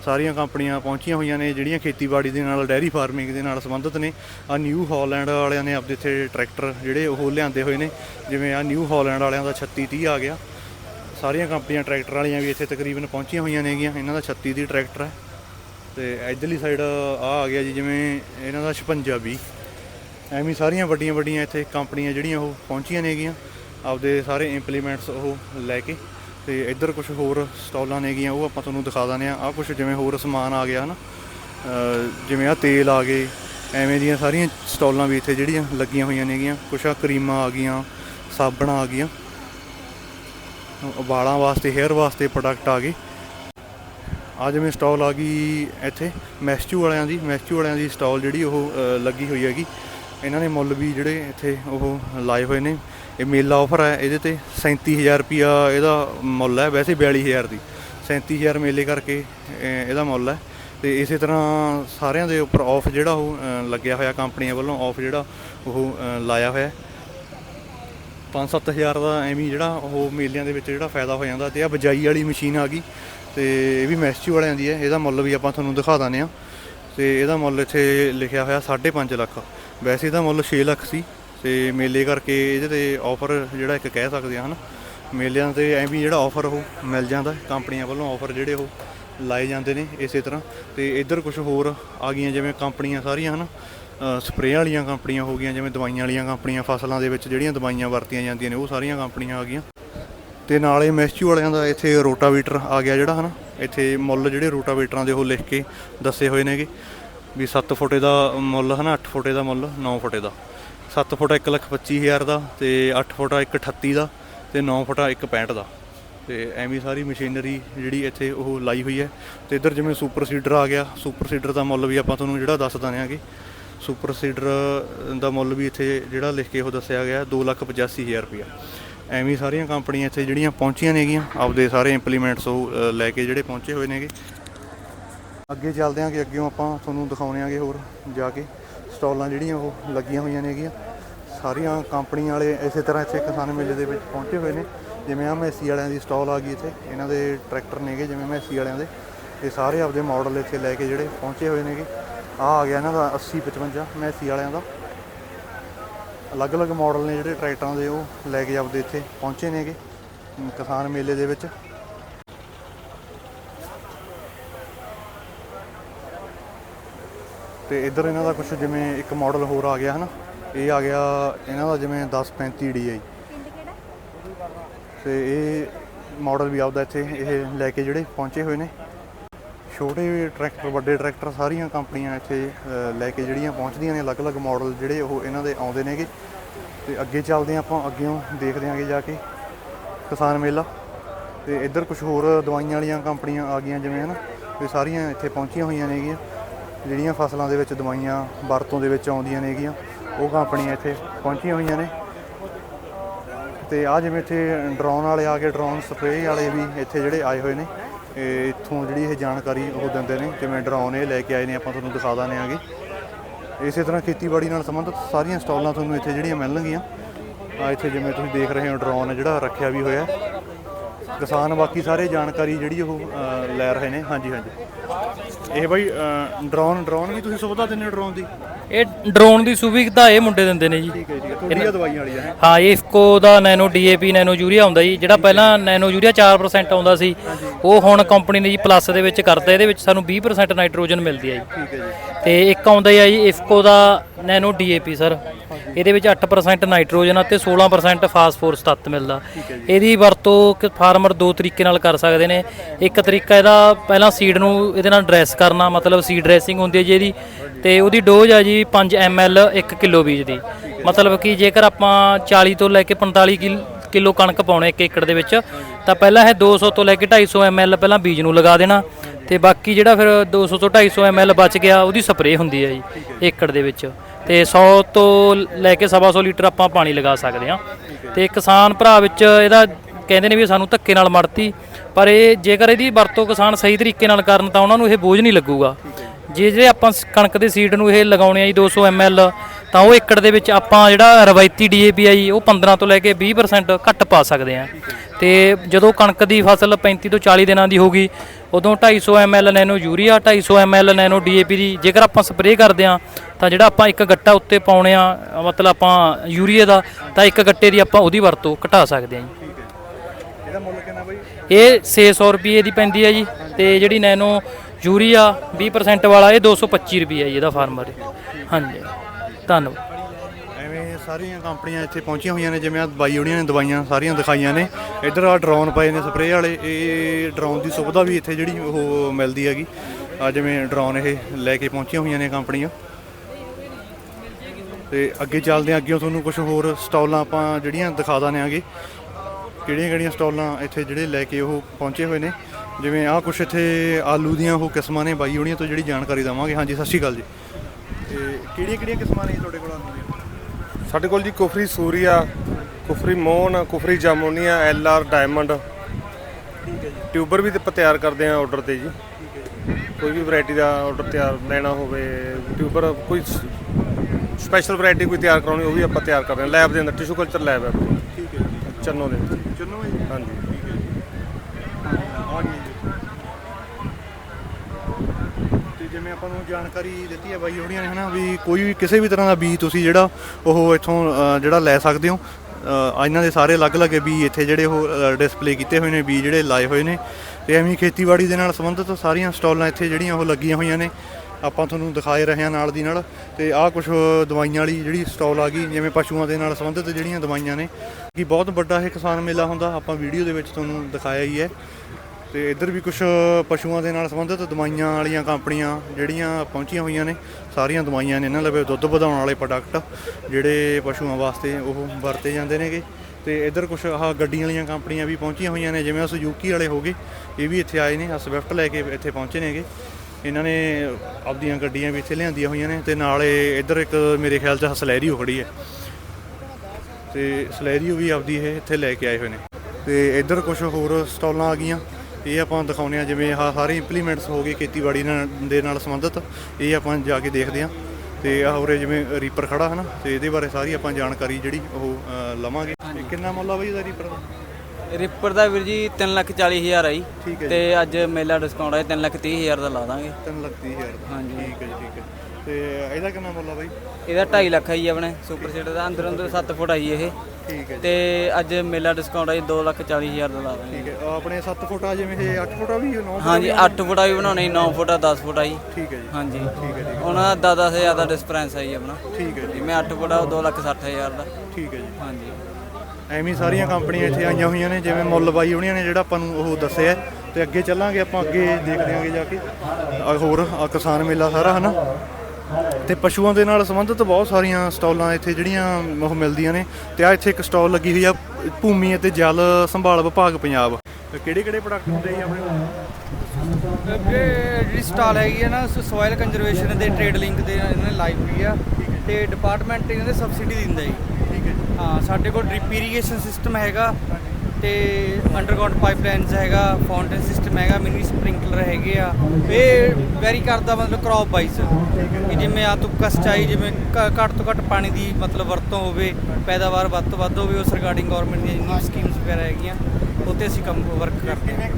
[SPEAKER 2] ਸਾਰੀਆਂ ਕੰਪਨੀਆਂ ਪਹੁੰਚੀਆਂ ਹੋਈਆਂ ਨੇ, ਜਿਹੜੀਆਂ ਖੇਤੀਬਾੜੀ ਦੇ ਨਾਲ, ਡੈਰੀ ਫਾਰਮਿੰਗ ਦੇ ਨਾਲ ਸੰਬੰਧਿਤ ਨੇ। ਆ ਨਿਊ ਹਾਲੈਂਡ ਵਾਲਿਆਂ ਨੇ ਆਪਦੇ ਇੱਥੇ ਟਰੈਕਟਰ ਜਿਹੜੇ ਉਹ ਲਿਆਂਦੇ ਹੋਏ ਨੇ। ਜਿਵੇਂ ਆ ਨਿਊ ਹਾਲੈਂਡ ਵਾਲਿਆਂ ਦਾ 3630 ਆ ਗਿਆ। ਸਾਰੀਆਂ ਕੰਪਨੀਆਂ ਟਰੈਕਟਰ ਵਾਲੀਆਂ ਵੀ ਇੱਥੇ ਤਕਰੀਬਨ ਪਹੁੰਚੀਆਂ ਹੋਈਆਂ ਨੇਗੀਆਂ। ਇਹਨਾਂ ਦਾ 36 ਦੀ ਟਰੈਕਟਰ ਹੈ। ਤੇ ਇਧਰਲੀ ਸਾਈਡ ਆ ਆ ਗਿਆ ਜੀ, ਜਿਵੇਂ ਇਹਨਾਂ ਦਾ 56 ਵੀ ਐਵੇਂ ਸਾਰੀਆਂ ਵੱਡੀਆਂ ਵੱਡੀਆਂ ਇੱਥੇ ਕੰਪਨੀਆਂ ਜਿਹੜੀਆਂ ਉਹ ਪਹੁੰਚੀਆਂ ਨੇਗੀਆਂ। ਆਪਦੇ ਸਾਰੇ ਇੰਪਲੀਮੈਂਟਸ ਉਹ ਲੈ ਕੇ ਤੇ ਇੱਧਰ ਕੁਝ ਹੋਰ ਸਟਾਲਾਂ ਨੇਗੀਆਂ, ਉਹ ਆਪਾਂ ਤੁਹਾਨੂੰ ਦਿਖਾ ਦਾਂਗੇ ਆ ਆਹ ਕੁਝ ਜਿਵੇਂ ਹੋਰ ਸਮਾਨ ਆ ਗਿਆ ਹਨਾ। ਅਹ ਜਿਵੇਂ ਆ ਤੇਲ ਆ ਗਏ, ਐਵੇਂ ਦੀਆਂ ਸਾਰੀਆਂ ਸਟਾਲਾਂ ਵੀ ਇੱਥੇ ਜਿਹੜੀਆਂ ਲੱਗੀਆਂ ਹੋਈਆਂ ਨੇਗੀਆਂ। ਕੁਛ ਆ ਕਰੀਮਾਂ ਆ ਗਈਆਂ, ਸਾਬਣਾਂ ਆ ਗਈਆਂ। ਵਾਲਾਂ ਵਾਸਤੇ ਹੇਅਰ ਵਾਸਤੇ ਪ੍ਰੋਡਕਟ ਆ ਗਏ। ਆ ਜਿਵੇਂ ਸਟਾਲ ਆ ਗਈ ਇੱਥੇ, ਮੈਸਚੂ ਵਾਲਿਆਂ ਦੀ, ਮੈਸਚੂ ਵਾਲਿਆਂ ਦੀ ਸਟਾਲ ਜਿਹੜੀ ਉਹ ਲੱਗੀ ਹੋਈ ਹੈਗੀ। ਇਹਨਾਂ ਨੇ ਮੁੱਲ ਵੀ ਜਿਹੜੇ ਇੱਥੇ ਉਹ ਲਾਏ ਹੋਏ ਨੇ। ਇਹ ਮੇਲਾ ਆਫਰ ਹੈ ਇਹਦੇ ਤੇ 37000 ਰੁਪਿਆ ਇਹਦਾ ਮੁੱਲ ਹੈ, ਵੈਸੇ 42000 ਦੀ। 37000 ਮੇਲੇ ਕਰਕੇ ਇਹਦਾ ਮੁੱਲ ਹੈ। ਤੇ ਇਸੇ ਤਰ੍ਹਾਂ ਸਾਰਿਆਂ ਦੇ ਉੱਪਰ ਆਫ ਜਿਹੜਾ ਉਹ ਲੱਗਿਆ ਹੋਇਆ, ਕੰਪਨੀਆਂ ਵੱਲੋਂ ਆਫ ਜਿਹੜਾ ਉਹ ਲਾਇਆ ਹੋਇਆ ਹੈ। 5-7000 ਦਾ ਐਵੇਂ ਜਿਹੜਾ ਉਹ ਮੇਲਿਆਂ ਦੇ ਵਿੱਚ ਜਿਹੜਾ ਫਾਇਦਾ ਹੋ ਜਾਂਦਾ ਤੇ ਆ ਬਜਾਈ ਵਾਲੀ ਮਸ਼ੀਨ ਆ ਗਈ ਤੇ ਇਹ ਵੀ ਮੈਸਚੂ ਵਾਲਿਆਂ ਦੀ ਹੈ। ਇਹਦਾ ਮੁੱਲ ਵੀ ਆਪਾਂ ਤੁਹਾਨੂੰ ਦਿਖਾ ਦਾਂਗੇ ਆ ਤੇ ਇਹਦਾ ਮੁੱਲ ਇੱਥੇ ਲਿਖਿਆ ਹੋਇਆ 5.5 ਲੱਖ। ਵੈਸੇ ਇਹਦਾ ਮੁੱਲ 6 ਲੱਖ ਸੀ। ਤੇ ਮੇਲੇ ਕਰਕੇ ਇਹਦੇ ਤੇ ਆਫਰ ਜਿਹੜਾ ਇੱਕ ਕਹਿ ਸਕਦੇ ਆ ਹਨ। ਮੇਲਿਆਂ ਤੇ ਐ ਵੀ ਜਿਹੜਾ ਆਫਰ ਉਹ ਮਿਲ ਜਾਂਦਾ, ਕੰਪਨੀਆਂ ਵੱਲੋਂ ਆਫਰ ਜਿਹੜੇ ਉਹ ਲਾਏ ਜਾਂਦੇ ਨੇ ਇਸੇ ਤਰ੍ਹਾਂ। ਤੇ ਇੱਧਰ ਕੁਝ ਹੋਰ ਆ ਗਈਆਂ ਜਿਵੇਂ ਕੰਪਨੀਆਂ ਸਾਰੀਆਂ ਹਨ ਸਪਰੇਅ ਵਾਲੀਆਂ ਕੰਪਨੀਆਂ ਹੋ ਗਈਆਂ, ਜਿਵੇਂ ਦਵਾਈਆਂ ਵਾਲੀਆਂ ਕੰਪਨੀਆਂ, ਫਸਲਾਂ ਦੇ ਵਿੱਚ ਜਿਹੜੀਆਂ ਦਵਾਈਆਂ ਵਰਤੀਆਂ ਜਾਂਦੀਆਂ ਨੇ, ਉਹ ਸਾਰੀਆਂ ਕੰਪਨੀਆਂ ਆ ਗਈਆਂ। ਤੇ ਨਾਲੇ ਮੈਸਚੂ ਵਾਲਿਆਂ ਦਾ ਇੱਥੇ ਰੋਟਾਵੀਟਰ ਆ ਗਿਆ ਜਿਹੜਾ ਹਨਾ, ਇੱਥੇ ਮੁੱਲ ਜਿਹੜੇ ਰੋਟਾਵੀਟਰਾਂ ਦੇ ਉਹ ਲਿਖ ਕੇ ਦੱਸੇ ਹੋਏ ਨੇਗੇ। ਵੀ 7 ਫੁੱਟੇ ਦਾ ਮੁੱਲ ਹਨਾ 8 ਫੁੱਟੇ ਦਾ ਮੁੱਲ 9 ਫੁੱਟੇ ਦਾ। 7 ਫੁੱਟ 125000 ਦਾ ਤੇ 8 ਫੁੱਟ 138 ਦਾ ਤੇ 9 ਫੁੱਟ 165 ਦਾ। ਤੇ ਐਵੇਂ ਸਾਰੀ ਮਸ਼ੀਨਰੀ ਜਿਹੜੀ ਇੱਥੇ ਉਹ ਲਾਈ ਹੋਈ ਹੈ। ਤੇ ਇੱਧਰ ਜਿਵੇਂ ਸੁਪਰ ਸੀਡਰ ਆ ਗਿਆ, ਸੁਪਰ ਸੀਡਰ ਦਾ ਮੁੱਲ ਵੀ ਆਪਾਂ ਤੁਹਾਨੂੰ ਜਿਹੜਾ ਦੱਸ ਦਿੰਦੇ ਆਂਗੇ ਸੁਪਰ ਸੀਡਰ ਦਾ ਮੁੱਲ ਵੀ ਇੱਥੇ ਜਿਹੜਾ ਲਿਖ ਕੇ ਉਹ ਦੱਸਿਆ ਗਿਆ 285000 ਰੁਪਇਆ। ਐਵੇਂ ਸਾਰੀਆਂ ਕੰਪਨੀਆਂ ਇੱਥੇ ਜਿਹੜੀਆਂ ਪਹੁੰਚੀਆਂ ਨੇਗੀਆਂ, ਆਪਦੇ ਸਾਰੇ ਇੰਪਲੀਮੈਂਟਸ ਉਹ ਲੈ ਕੇ ਜਿਹੜੇ ਪਹੁੰਚੇ ਹੋਏ ਨੇਗੇ। ਅੱਗੇ ਚੱਲਦੇ ਹਾਂ ਕਿ ਅੱਗੇ ਆਪਾਂ ਤੁਹਾਨੂੰ ਦਿਖਾਉਣੇ ਆਂਗੇ ਹੋਰ ਜਾ ਕੇ। ਸਟਾਲਾਂ ਜਿਹੜੀਆਂ ਉਹ ਲੱਗੀਆਂ ਹੋਈਆਂ ਨੇਗੀਆਂ ਸਾਰੀਆਂ ਕੰਪਨੀਆਂ ਵਾਲੇ ਇਸੇ ਤਰ੍ਹਾਂ ਇੱਥੇ ਕਿਸਾਨ ਮੇਲੇ ਦੇ ਵਿੱਚ ਪਹੁੰਚੇ ਹੋਏ ਨੇ। ਜਿਵੇਂ ਆ ਮੈਸੀ ਵਾਲਿਆਂ ਦੀ ਸਟਾਲ ਆ ਗਈ ਇੱਥੇ। ਇਹਨਾਂ ਦੇ ਟਰੈਕਟਰ ਨੇਗੇ ਜਿਵੇਂ ਮੈਸੀ ਵਾਲਿਆਂ ਦੇ। ਇਹ ਸਾਰੇ ਆਪਦੇ ਮਾਡਲ ਇੱਥੇ ਲੈ ਕੇ ਜਿਹੜੇ ਪਹੁੰਚੇ ਹੋਏ ਨੇਗੇ। ਆ ਆ ਗਿਆ ਇਹਨਾਂ ਦਾ 80 55 ਮੈਸੀ ਵਾਲਿਆਂ ਦਾ। ਅਲੱਗ-ਅਲੱਗ ਮਾਡਲ ਨੇ ਜਿਹੜੇ ਟਰੈਕਟਰਾਂ ਦੇ ਉਹ ਲੈ ਕੇ ਆਪਦੇ ਇੱਥੇ ਪਹੁੰਚੇ ਨੇਗੇ। ਕਿਸਾਨ ਮੇਲੇ ਦੇ ਵਿੱਚ ਤੇ ਇੱਧਰ ਇਹਨਾਂ ਦਾ ਕੁਝ ਜਿਵੇਂ ਇੱਕ ਮਾਡਲ ਹੋਰ ਆ ਗਿਆ ਹਨਾ ਇਹ ਆ ਗਿਆ ਇਹਨਾਂ ਦਾ ਜਿਵੇਂ 1035 DI ਤੇ ਇਹ ਮਾਡਲ ਵੀ ਆਪਦਾ ਇੱਥੇ ਇਹ ਲੈ ਕੇ ਜਿਹੜੇ ਪਹੁੰਚੇ ਹੋਏ ਨੇ। ਛੋਟੇ ਟਰੈਕਟਰ ਵੱਡੇ ਟਰੈਕਟਰ ਸਾਰੀਆਂ ਕੰਪਨੀਆਂ ਇੱਥੇ ਲੈ ਕੇ ਜਿਹੜੀਆਂ ਪਹੁੰਚਦੀਆਂ ਨੇ ਅਲੱਗ-ਅਲੱਗ ਮਾਡਲ ਜਿਹੜੇ ਉਹ ਇਹਨਾਂ ਦੇ ਆਉਂਦੇ ਨੇਗੇ। ਤੇ ਅੱਗੇ ਚੱਲਦੇ ਆਪਾਂ ਅੱਗੇੋਂ ਦੇਖਦੇ ਆਂਗੇ ਜਾ ਕੇ। ਕਿਸਾਨ ਮੇਲਾ। ਤੇ ਇੱਧਰ ਕੁਝ ਹੋਰ ਦਵਾਈਆਂ ਵਾਲੀਆਂ ਕੰਪਨੀਆਂ ਆ ਗਈਆਂ ਜਿਵੇਂ ਹਨ ਤੇ ਸਾਰੀਆਂ ਇੱਥੇ ਪਹੁੰਚੀਆਂ ਹੋਈਆਂ ਨੇਗੀਆਂ। ਜਿਹੜੀਆਂ ਫਸਲਾਂ ਦੇ ਵਿੱਚ ਦਵਾਈਆਂ ਵਰਤੋਂ ਦੇ ਵਿੱਚ ਆਉਂਦੀਆਂ ਨੇਗੀਆਂ, ਉਹ ਕੰਪਨੀਆਂ ਇੱਥੇ ਪਹੁੰਚੀਆਂ ਹੋਈਆਂ ਨੇ। ਤੇ ਆ ਜਿਵੇਂ ਇੱਥੇ ਡਰੋਨ ਵਾਲੇ ਆ ਗਏ ਡਰੋਨ ਸਪਰੇਅ ਵਾਲੇ ਵੀ ਇੱਥੇ ਜਿਹੜੇ ਆਏ ਹੋਏ ਨੇ, ਇਹ ਇੱਥੋਂ ਜਿਹੜੀ ਇਹ ਜਾਣਕਾਰੀ ਉਹ ਦਿੰਦੇ ਨੇ, ਜਿਵੇਂ ਡਰੋਨ ਇਹ ਲੈ ਕੇ ਆਏ ਨੇ, ਆਪਾਂ ਤੁਹਾਨੂੰ ਦਿਖਾ ਦਾਂਗੇ ਆਗੇ। ਇਸੇ ਤਰ੍ਹਾਂ ਖੇਤੀਬਾੜੀ ਨਾਲ ਸੰਬੰਧਿਤ ਸਾਰੀਆਂ ਸਟਾਲਾਂ ਤੁਹਾਨੂੰ ਇੱਥੇ ਜਿਹੜੀਆਂ ਮਿਲਣਗੀਆਂ। ਆ ਇੱਥੇ ਜਿਵੇਂ ਤੁਸੀਂ ਦੇਖ ਰਹੇ ਹੋ, ਡਰੋਨ ਜਿਹੜਾ ਰੱਖਿਆ ਵੀ ਹੋਇਆ। ਕਿਸਾਨ ਬਾਕੀ ਸਾਰੇ ਜਾਣਕਾਰੀ ਜਿਹੜੀ ਉਹ ਅ, ਲੈ ਰਹੇ ਨੇ। ਹਾਂਜੀ ਹਾਂਜੀ। ਇਹ ਬਾਈ ਡਰੋਨ ਡਰੋਨ ਵੀ ਤੁਸੀਂ ਸੁਵਿਧਾ ਦਿੰਦੇ ਹੋ ਡਰੋਨ ਦੀ?
[SPEAKER 5] ਇਹ ਡਰੋਨ ਦੀ ਸੁਵਿਧਾ ਇਹ ਮੁੰਡੇ ਦਿੰਦੇ ਨੇ ਜੀ।
[SPEAKER 2] ਠੀਕ ਹੈ ਜੀ। ਤੁਹਾਡੀਆਂ ਦਵਾਈਆਂ ਵਾਲੀਆਂ ਹੈ
[SPEAKER 5] ਹਾਂ ਇਹ ਇਫਕੋ ਦਾ ਨੈਨੋ ਡੀਏਪੀ ਨੈਨੋ ਯੂਰੀਆ ਆਉਂਦਾ ਜੀ। ਜਿਹੜਾ ਪਹਿਲਾਂ ਨੈਨੋ ਯੂਰੀਆ 4% ਆਉਂਦਾ ਸੀ ਉਹ ਹੁਣ ਕੰਪਨੀ ਨੇ ਜੀ ਪਲੱਸ ਦੇ ਵਿੱਚ ਕਰਤਾ। ਇਹਦੇ ਵਿੱਚ ਸਾਨੂੰ 20% ਨਾਈਟ੍ਰੋਜਨ ਮਿਲਦੀ ਹੈ ਜੀ।
[SPEAKER 2] ਠੀਕ ਹੈ ਜੀ।
[SPEAKER 5] ਤੇ ਇੱਕ ਆਉਂਦਾ ਹੈ ਜੀ ਇਫਕੋ ਦਾ ਨੈਨੋ ਡੀਏਪੀ ਸਰ। ਇਹਦੇ ਵਿੱਚ 8% ਨਾਈਟ੍ਰੋਜਨ ਅਤੇ ਤੇ 16% ਫਾਸਫੋਰਸ ਤੱਤ ਮਿਲਦਾ। ਇਹਦੀ ਵਰਤੋਂ ਕਿ ਫਾਰਮਰ ਦੋ ਤਰੀਕੇ ਨਾਲ ਕਰ ਸਕਦੇ ਨੇ। ਇੱਕ ਤਰੀਕਾ ਇਹਦਾ ਪਹਿਲਾਂ ਸੀਡ ਨੂੰ ਇਹਦੇ ਨਾਲ ਡਰੈਸ ਕਰਨਾ, ਮਤਲਬ ਸੀਡ ਡਰੈਸਿੰਗ ਹੁੰਦੀ ਹੈ ਜੀ ਇਹਦੀ। ਤੇ ਉਹਦੀ ਡੋਜ਼ ਆ ਜੀ 5 ml 1 ਕਿਲੋ ਬੀਜ ਦੀ। ਮਤਲਬ ਕਿ ਜੇਕਰ ਆਪਾਂ 40 ਤੋਂ ਲੈ ਕੇ 45 ਕਿਲ, ਕਿਲੋ ਕਣਕ ਪਾਉਣਾ ਇੱਕ ਏਕੜ ਦੇ ਵਿੱਚ, ਤਾਂ ਪਹਿਲਾਂ ਇਹ 200 ਤੋਂ ਲੈ ਕੇ 250 ml ਪਹਿਲਾਂ ਬੀਜ ਨੂੰ ਲਗਾ ਦੇਣਾ। ਤੇ ਬਾਕੀ ਜਿਹੜਾ ਫਿਰ 200 ਤੋਂ 250 ml ਬਚ ਗਿਆ ਉਹਦੀ ਸਪਰੇਅ ਹੁੰਦੀ ਹੈ ਜੀ। ਏਕੜ ਦੇ ਵਿੱਚ। ਤੇ 100 ਤੋਂ ਲੈ ਕੇ 125 ਲੀਟਰ ਆਪਾਂ ਪਾਣੀ ਲਗਾ ਸਕਦੇ ਹਾਂ। ਤੇ ਕਿਸਾਨ ਭਰਾ ਵਿੱਚ ਇਹਦਾ ਕਹਿੰਦੇ ਨੇ ਵੀ ਸਾਨੂੰ ਧੱਕੇ ਨਾਲ ਮੜਤੀ ਪਰ ਇਹ ਜੇਕਰ ਇਹਦੀ ਵਰਤੋਂ ਕਿਸਾਨ ਸਹੀ ਤਰੀਕੇ ਨਾਲ ਕਰਨ ਤਾਂ ਉਹਨਾਂ ਨੂੰ ਇਹ ਬੋਝ ਨਹੀਂ ਲੱਗੂਗਾ। ਜੇ। ਜਿਹੜੇ ਆਪਾਂ ਕਣਕ ਦੇ ਸੀਡ ਨੂੰ ਇਹ ਲਗਾਉਣੇ ਆ ਜੀ 200 ml ਤਾਂ ਉਹ ਏਕੜ ਦੇ ਵਿੱਚ ਆਪਾਂ ਜਿਹੜਾ ਰਵਾਇਤੀ ਡੀਏਪੀ ਆ ਜੀ ਉਹ 15 ਤੋਂ ਲੈ ਕੇ 20% ਘੱਟ ਪਾ ਸਕਦੇ ਆ ਤੇ ਜਦੋਂ ਕਣਕ ਦੀ ਫਸਲ 35 ਤੋਂ 40 ਦਿਨਾਂ ਦੀ ਹੋਗੀ ਉਦੋਂ 250 ml nano urea 250 ml nano DAP ਦੀ ਜੇਕਰ ਆਪਾਂ ਸਪਰੇਅ ਕਰਦੇ ਆ ਤਾਂ ਜਿਹੜਾ ਆਪਾਂ ਇੱਕ ਗੱਟਾ ਉੱਤੇ ਪਾਉਣੇ ਆ ਮਤਲਬ ਆਪਾਂ ਯੂਰੀਆ ਦਾ ਤਾਂ ਇੱਕ ਗੱਟੇ ਦੀ ਆਪਾਂ ਉਹਦੀ ਵਰਤੋਂ ਘਟਾ ਸਕਦੇ ਆ ਜੀ।
[SPEAKER 2] ਇਹਦਾ ਮੁੱਲ ਕਿੰਨਾ ਬਾਈ?
[SPEAKER 5] ਇਹ 600 ਰੁਪਏ ਦੀ ਪੈਂਦੀ ਹੈ ਜੀ ਤੇ ਜਿਹੜੀ ਨੈਨੋ ਯੂਰੀਆ 20% ਵਾਲਾ ਇਹ 225 ਰੁਪਏ ਹੈ ਜੀ ਇਹਦਾ ਫਾਰਮਰ। ਹਾਂਜੀ। ਧੰਨਵਾਦ।
[SPEAKER 2] ਸਾਰੀਆਂ ਕੰਪਨੀਆਂ ਇੱਥੇ ਪਹੁੰਚੀਆਂ ਹੋਈਆਂ ਨੇ, ਜਿਵੇਂ ਆ ਬਾਈ ਉਹਨੀਆਂ ਨੇ ਦਵਾਈਆਂ ਸਾਰੀਆਂ ਦਿਖਾਈਆਂ ਨੇ। ਇੱਧਰ ਆ ਡਰੋਨ ਪਏ ਨੇ ਸਪਰੇਅ ਵਾਲੇ, ਇਹ ਡਰੋਨ ਦੀ ਸੁਵਿਧਾ ਵੀ ਇੱਥੇ ਜਿਹੜੀ ਉਹ ਮਿਲਦੀ ਹੈਗੀ। ਆ ਜਿਵੇਂ ਡਰੋਨ ਇਹ ਲੈ ਕੇ ਪਹੁੰਚੀਆਂ ਹੋਈਆਂ ਨੇ ਕੰਪਨੀਆਂ। ਤੇ ਅੱਗੇ ਚੱਲਦੇ ਆ ਅੱਗੇ ਤੁਹਾਨੂੰ ਕੁਝ ਹੋਰ ਸਟਾਲਾਂ ਆਪਾਂ ਜਿਹੜੀਆਂ ਦਿਖਾ ਦਾਂਗੇ ਆਗੇ ਕਿਹੜੀਆਂ ਕਿਹੜੀਆਂ ਸਟਾਲਾਂ ਇੱਥੇ ਜਿਹੜੇ ਲੈ ਕੇ ਉਹ ਪਹੁੰਚੇ ਹੋਏ ਨੇ। ਜਿਵੇਂ ਆ ਕੁਝ ਇੱਥੇ ਆਲੂ ਦੀਆਂ ਉਹ ਕਿਸਮਾਂ ਨੇ, ਬਾਈ ਉਹਨੀਆਂ ਤੋਂ ਜਿਹੜੀ ਜਾਣਕਾਰੀ ਦਵਾਂਗੇ। ਹਾਂਜੀ, ਸਤਿ ਸ਼੍ਰੀ ਅਕਾਲ ਜੀ। ਤੇ ਕਿਹੜੀਆਂ ਕਿਹੜੀਆਂ ਕਿਸਮਾਂ ਨੇ ਤੁਹਾਡੇ ਕੋਲ ਆਲੂ ਦੀਆਂ?
[SPEAKER 6] ਸਾਡੇ ਕੋਲ ਜੀ Kufri Surya Kufri Mohan Kufri Jamunia L R diamond. Tuber ਵੀ ਤੇ ਤਿਆਰ ਕਰਦੇ ਆ ਆਰਡਰ ਤੇ ਜੀ। ਕੋਈ ਵੀ ਵੈਰਾਈਟੀ ਦਾ ਆਰਡਰ ਤਿਆਰ ਲੈਣਾ ਹੋਵੇ ਟਿਊਬਰ ਕੋਈ ਸਪੈਸ਼ਲ ਵੈਰਾਈਟੀ ਕੋਈ ਤਿਆਰ ਕਰਾਉਣੀ ਉਹ ਵੀ ਆਪਾਂ ਤਿਆਰ ਕਰਦੇ ਹਾਂ। ਲੈਬ ਦੇ ਅੰਦਰ ਟਿਸ਼ੂ ਕਲਚਰ ਲੈਬ ਹੈ।
[SPEAKER 2] ਠੀਕ ਹੈ
[SPEAKER 6] ਚੰਨੋ ਦੇ ਵਿੱਚ।
[SPEAKER 2] ਚੰਨੋ ਜੀ।
[SPEAKER 6] ਹਾਂਜੀ
[SPEAKER 2] ਆ ਗਈ ਜੀ ਤੇ ਜਿਵੇਂ ਆਪਾਂ ਨੂੰ ਜਾਣਕਾਰੀ ਦਿੱਤੀ ਹੈ ਬਾਈ ਹੋਣੀਆਂ ਨੇ, ਹਨਾ, ਵੀ ਕੋਈ ਵੀ ਕਿਸੇ ਵੀ ਤਰ੍ਹਾਂ ਦਾ ਬੀਜ ਤੁਸੀਂ ਜਿਹੜਾ ਉਹ ਇੱਥੋਂ ਜਿਹੜਾ ਲੈ ਸਕਦੇ ਹੋ। ਇਹਨਾਂ ਦੇ ਸਾਰੇ ਅਲੱਗ-ਅਲੱਗ ਬੀਜ ਇੱਥੇ ਜਿਹੜੇ ਉਹ ਡਿਸਪਲੇ ਕੀਤੇ ਹੋਏ ਨੇ, ਬੀਜ ਜਿਹੜੇ ਲਾਏ ਹੋਏ ਨੇ। ਤੇ ਐਵੇਂ ਖੇਤੀਬਾੜੀ ਦੇ ਨਾਲ ਸੰਬੰਧਿਤ ਸਾਰੀਆਂ ਸਟਾਲਾਂ ਇੱਥੇ ਜਿਹੜੀਆਂ ਉਹ ਲੱਗੀਆਂ ਹੋਈਆਂ ਨੇ। ਆਪਾਂ ਤੁਹਾਨੂੰ ਦਿਖਾਏ ਰਹੇ ਹਾਂ ਨਾਲ ਦੀ ਨਾਲ। ਤੇ ਆਹ ਕੁਝ ਦਵਾਈਆਂ ਵਾਲੀ ਜਿਹੜੀ ਸਟਾਲ ਆ ਗਈ, ਜਿਵੇਂ ਪਸ਼ੂਆਂ ਦੇ ਨਾਲ ਸੰਬੰਧਿਤ ਜਿਹੜੀਆਂ ਦਵਾਈਆਂ ਨੇ। ਕਿ ਬਹੁਤ ਵੱਡਾ ਇਹ ਕਿਸਾਨ ਮੇਲਾ ਹੁੰਦਾ, ਆਪਾਂ ਵੀਡੀਓ ਦੇ ਵਿੱਚ ਤੁਹਾਨੂੰ ਦਿਖਾਇਆ ਹੀ ਹੈ। ਤੇ ਇੱਧਰ ਵੀ ਕੁਝ ਪਸ਼ੂਆਂ ਦੇ ਨਾਲ ਸੰਬੰਧਿਤ ਦਵਾਈਆਂ ਵਾਲੀਆਂ ਕੰਪਨੀਆਂ ਜਿਹੜੀਆਂ ਪਹੁੰਚੀਆਂ ਹੋਈਆਂ ਨੇ, ਸਾਰੀਆਂ ਦਵਾਈਆਂ ਨੇ, ਇਹਨਾਂ ਲਵੇ ਦੁੱਧ ਵਧਾਉਣ ਵਾਲੇ ਪ੍ਰੋਡਕਟ ਜਿਹੜੇ ਪਸ਼ੂਆਂ ਵਾਸਤੇ ਉਹ ਵਰਤੇ ਜਾਂਦੇ ਨੇਗੇ। ਤੇ ਇੱਧਰ ਕੁਝ ਆਹ ਗੱਡੀਆਂ ਵਾਲੀਆਂ ਕੰਪਨੀਆਂ ਵੀ ਪਹੁੰਚੀਆਂ ਹੋਈਆਂ ਨੇ, ਜਿਵੇਂ ਸੁਜ਼ੂਕੀ ਵਾਲੇ ਹੋਗੇ ਇਹ ਵੀ ਇੱਥੇ ਆਏ ਨੇ ਆ ਸਵਿਫਟ ਲੈ ਕੇ ਇੱਥੇ ਪਹੁੰਚੇ ਨੇਗੇ। ਇਹਨਾਂ ਨੇ ਆਪਦੀਆਂ ਗੱਡੀਆਂ ਵੀ ਇੱਥੇ ਲਿਆਂਦੀਆਂ ਹੋਈਆਂ ਨੇ ਤੇ ਨਾਲੇ ਇੱਧਰ ਇੱਕ ਮੇਰੇ ਖਿਆਲ 'ਚ ਸਲੈਰੀਓ ਖੜੀ ਹੈ। ਤੇ ਸਲੈਰੀਓ ਵੀ ਆਪਦੀ ਇਹ ਇੱਥੇ ਲੈ ਕੇ ਆਏ ਹੋਏ ਨੇ। ਤੇ ਇੱਧਰ ਕੁਝ ਹੋਰ ਸਟਾਲਾਂ ਆ ਗਈਆਂ। ਇਹ ਆਪਾਂ ਦਿਖਾਉਂਦੇ ਆ ਜਿਵੇਂ ਆਹ ਸਾਰੇ ਇੰਪਲੀਮੈਂਟਸ ਹੋ ਗਏ ਖੇਤੀਬਾੜੀ ਨਾਲ ਦੇ ਨਾਲ ਸੰਬੰਧਿਤ। ਇਹ ਆਪਾਂ ਜਾ ਕੇ ਦੇਖਦੇ ਆ ਤੇ ਆਹ ਉਰੇ ਜਿਵੇਂ ਰੀਪਰ ਖੜਾ ਹੈ ਨਾ ਤੇ ਇਹਦੇ ਬਾਰੇ ਸਾਰੀ ਆਪਾਂ ਜਾਣਕਾਰੀ ਜਿਹੜੀ ਉਹ ਲਵਾਂਗੇ। ਕਿੰਨਾ ਮੁੱਲ ਆ ਬਈ ਇਹਦਾ ਰੀਪਰ ਦਾ?
[SPEAKER 7] ਰਿਪਰ ਦਾ ਵੀਰ ਜੀ 3 ਲੱਖ 40 ਹਜ਼ਾਰ ਆ ਜੀ।
[SPEAKER 2] ਠੀਕ ਹੈ
[SPEAKER 7] ਤੇ ਅੱਜ ਮੇਲਾ ਡਿਸਕਾਊਂਟ ਹੈ 3 ਲੱਖ 30 ਹਜ਼ਾਰ ਦਾ ਲਾ ਦਾਂਗੇ।
[SPEAKER 2] 3 ਲੱਖ 30 ਹਜ਼ਾਰ ਦਾ।
[SPEAKER 7] ਹਾਂਜੀ।
[SPEAKER 2] ਠੀਕ ਹੈ ਜੀ ਠੀਕ ਹੈ। ਤੇ ਇਹਦਾ ਕਿੰਨਾ ਮੁੱਲ ਆ ਬਈ?
[SPEAKER 7] ਇਹਦਾ 2.5 ਲੱਖ ਆ ਜੀ ਆਪਣੇ ਸੁਪਰ ਸੀਟਰ ਦਾ ਅੰਦਰ ਅੰਦਰ 7 ਫੁੱਟ ਆਈ ਇਹ।
[SPEAKER 2] ਠੀਕ ਹੈ ਜੀ।
[SPEAKER 7] ਤੇ ਅੱਜ ਮੇਲਾ ਡਿਸਕਾਊਂਟ ਹੈ 2 ਲੱਖ 40 ਹਜ਼ਾਰ ਦਾ ਲਾ
[SPEAKER 2] ਠੀਕ ਹੈ ਆਹ ਆਪਣੇ 7 ਫੁੱਟ ਆ ਜਿਵੇਂ ਇਹ 8 ਫੁੱਟ ਆ ਵੀ 9 ਫੁੱਟ
[SPEAKER 7] ਹਾਂਜੀ 8 ਫੁੱਟ ਆ ਵੀ ਬਣਾਉਣੇ 9 ਫੁੱਟ ਆ 10 ਫੁੱਟ ਆ ਜੀ।
[SPEAKER 2] ਠੀਕ ਹੈ ਜੀ।
[SPEAKER 7] ਹਾਂਜੀ।
[SPEAKER 2] ਠੀਕ ਹੈ ਠੀਕ
[SPEAKER 7] ਉਹਨਾਂ ਦਾ 10 ਹਜ਼ਾਰ ਦਾ ਡਿਸਪਰੈਂਸ ਆ ਜੀ ਆਪਣਾ।
[SPEAKER 2] ਠੀਕ ਹੈ ਜੀ।
[SPEAKER 7] ਜਿਵੇਂ 8 ਫੁੱਟ ਆ ਉਹ 2 ਲੱਖ 60 ਹਜ਼ਾਰ ਦਾ।
[SPEAKER 2] ਠੀਕ ਹੈ ਜੀ।
[SPEAKER 7] ਹਾਂਜੀ।
[SPEAKER 2] ਐਵੇਂ ਹੀ ਸਾਰੀਆਂ ਕੰਪਨੀਆਂ ਇੱਥੇ ਆਈਆਂ ਹੋਈਆਂ ਨੇ ਜਿਵੇਂ ਮੁੱਲ ਬਾਈ ਹੋਣੀਆਂ ਨੇ ਜਿਹੜਾ ਆਪਾਂ ਨੂੰ ਉਹ ਦੱਸਿਆ ਹੈ। ਤੇ ਅੱਗੇ ਚੱਲਾਂਗੇ ਆਪਾਂ ਅੱਗੇ ਦੇਖਦੇ ਆਂਗੇ ਜਾ ਕੇ। ਆਹ ਹੋਰ ਆਹ ਕਿਸਾਨ ਮੇਲਾ ਸਾਰਾ ਹਨਾ? ਤੇ ਪਸ਼ੂਆਂ ਦੇ ਨਾਲ ਸੰਬੰਧਿਤ ਬਹੁਤ ਸਾਰੀਆਂ ਸਟਾਲਾਂ ਇੱਥੇ ਜਿਹੜੀਆਂ ਉਹ ਮਿਲਦੀਆਂ ਨੇ ਤੇ ਆ ਇੱਥੇ ਇੱਕ ਸਟਾਲ ਲੱਗੀ ਹੋਈ ਆ ਭੂਮੀ ਅਤੇ ਜਲ ਸੰਭਾਲ ਵਿਭਾਗ ਪੰਜਾਬ। ਤੇ ਕਿਹੜੇ ਕਿਹੜੇ ਪ੍ਰੋਡਕਟ ਹੁੰਦੇ ਜੀ ਆਪਣੇ ਕੋਲ?
[SPEAKER 7] ਜਿਹੜੀ ਸਟਾਲ ਹੈਗੀ ਹੈ ਨਾ ਸੋਇਲ ਕੰਜ਼ਰਵੇਸ਼ਨ ਦੇ ਟ੍ਰੇਡ ਲਿੰਕ ਦੇ ਇਹਨਾਂ ਨੇ ਲਾਈ ਹੋਈ ਆ। ਤੇ ਡਿਪਾਰਟਮੈਂਟ ਇਹਨਾਂ ਦੇ ਸਬਸਿਡੀ ਦਿੰਦਾ ਜੀ।
[SPEAKER 2] ਠੀਕ ਹੈ
[SPEAKER 7] ਹਾਂ ਸਾਡੇ ਕੋਲ ਡ੍ਰਿਪ ਇਰੀਗੇਸ਼ਨ ਸਿਸਟਮ ਹੈਗਾ। ਤੇ ਅੰਡਰਗਰਾਉਂਡ ਪਾਈਪਲਾਈਨਸ ਹੈਗਾ ਫਾਊਂਟੇਨ ਸਿਸਟਮ ਹੈਗਾ ਮਿਨੀ ਸਪ੍ਰਿੰਕਲਰ ਹੈਗੇ ਆ। ਇਹ ਵੈਰੀ ਕਰਦਾ ਮਤਲਬ ਕ੍ਰੌਪ ਵਾਈਜ਼ ਕਿ ਜਿਵੇਂ ਆ ਤੁਪਕਾ ਸਚਾਈ, ਜਿਵੇਂ ਘੱਟ ਤੋਂ ਘੱਟ ਪਾਣੀ ਦੀ ਮਤਲਬ ਵਰਤੋਂ ਹੋਵੇ, ਪੈਦਾਵਾਰ ਵੱਧ ਤੋਂ ਵੱਧ ਹੋਵੇ, ਉਸ ਰਿਗਾਰਡਿੰਗ ਗਵਰਨਮੈਂਟ ਦੀਆਂ ਜਿੰਨੀਆਂ ਸਕੀਮਸ ਵਗੈਰਾ ਹੈਗੀਆਂ ਉੱਤੇ ਅਸੀਂ ਕੰਮ ਵਰਕ ਕਰਦੇ ਹਾਂ।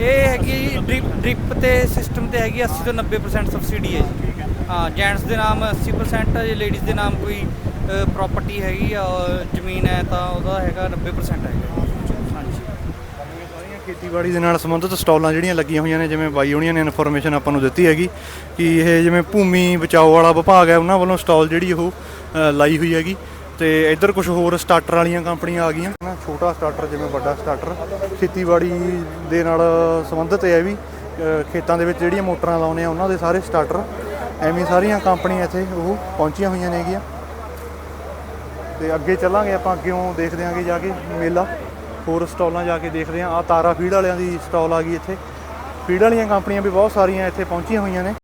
[SPEAKER 7] ਇਹ ਹੈਗੀ ਜੀ ਡ੍ਰਿਪ ਡ੍ਰਿਪ ਤੇ ਸਿਸਟਮ ਤੇ ਹੈਗੀ 80 ਤੋਂ 90% ਸਬਸਿਡੀ ਹੈ ਜੀ। ਹਾਂ ਜੈਂਟਸ ਦੇ ਨਾਮ 80% ਹੈ ਲੇਡੀਜ਼ ਦੇ ਨਾਮ ਕੋਈ ਪ੍ਰਾਪਰਟੀ ਹੈਗੀ ਆ ਜ਼ਮੀਨ ਹੈ ਤਾਂ ਉਹਦਾ ਹੈਗਾ 90% ਹੈਗਾ। ਹਾਂਜੀ।
[SPEAKER 2] ਸਾਰੀਆਂ ਖੇਤੀਬਾੜੀ ਦੇ ਨਾਲ ਸੰਬੰਧਿਤ ਸਟਾਲਾਂ ਜਿਹੜੀਆਂ ਲੱਗੀਆਂ ਹੋਈਆਂ ਨੇ ਜਿਵੇਂ ਬਾਈ ਹੋਣੀਆਂ ਨੇ ਇਨਫੋਰਮੇਸ਼ਨ ਆਪਾਂ ਨੂੰ ਦਿੱਤੀ ਹੈਗੀ ਕਿ ਇਹ ਜਿਵੇਂ ਭੂਮੀ ਬਚਾਓ ਵਾਲਾ ਵਿਭਾਗ ਹੈ ਉਹਨਾਂ ਵੱਲੋਂ ਸਟਾਲ ਜਿਹੜੀ ਉਹ ਲਾਈ ਹੋਈ ਹੈਗੀ। ਤੇ ਇੱਧਰ ਕੁਝ ਹੋਰ ਸਟਾਰਟਰ ਵਾਲੀਆਂ ਕੰਪਨੀਆਂ ਆ ਗਈਆਂ। ਨਾ ਛੋਟਾ ਸਟਾਰਟਰ ਜਿਵੇਂ ਵੱਡਾ ਸਟਾਰਟਰ ਖੇਤੀਬਾੜੀ ਦੇ ਨਾਲ ਸੰਬੰਧਿਤ ਹੈ ਇਹ ਵੀ ਖੇਤਾਂ ਦੇ ਵਿੱਚ ਜਿਹੜੀਆਂ ਮੋਟਰਾਂ ਲਾਉਂਦੇ ਆ ਉਹਨਾਂ ਦੇ ਸਾਰੇ ਸਟਾਰਟਰ ਐਵੇਂ ਸਾਰੀਆਂ ਕੰਪਨੀਆਂ ਇੱਥੇ ਉਹ ਪਹੁੰਚੀਆਂ ਹੋਈਆਂ ਨੇਗੀਆਂ ਤੇ ਅੱਗੇ ਚੱਲਾਂਗੇ, ਆਪਾਂ ਅੱਗੇੋਂ ਦੇਖਦੇ ਆਂਗੇ ਜਾ ਕੇ ਮੇਲਾ, ਹੋਰ ਸਟਾਲਾਂ ਜਾ ਕੇ ਦੇਖਦੇ ਆਂ। ਆ ਤਾਰਾ ਫੀਡ ਵਾਲਿਆਂ ਦੀ ਸਟਾਲ ਆ ਗਈ ਇੱਥੇ। ਫੀਡ ਵਾਲੀਆਂ ਕੰਪਨੀਆਂ ਵੀ ਬਹੁਤ ਸਾਰੀਆਂ ਇੱਥੇ ਪਹੁੰਚੀਆਂ ਹੋਈਆਂ ਨੇ।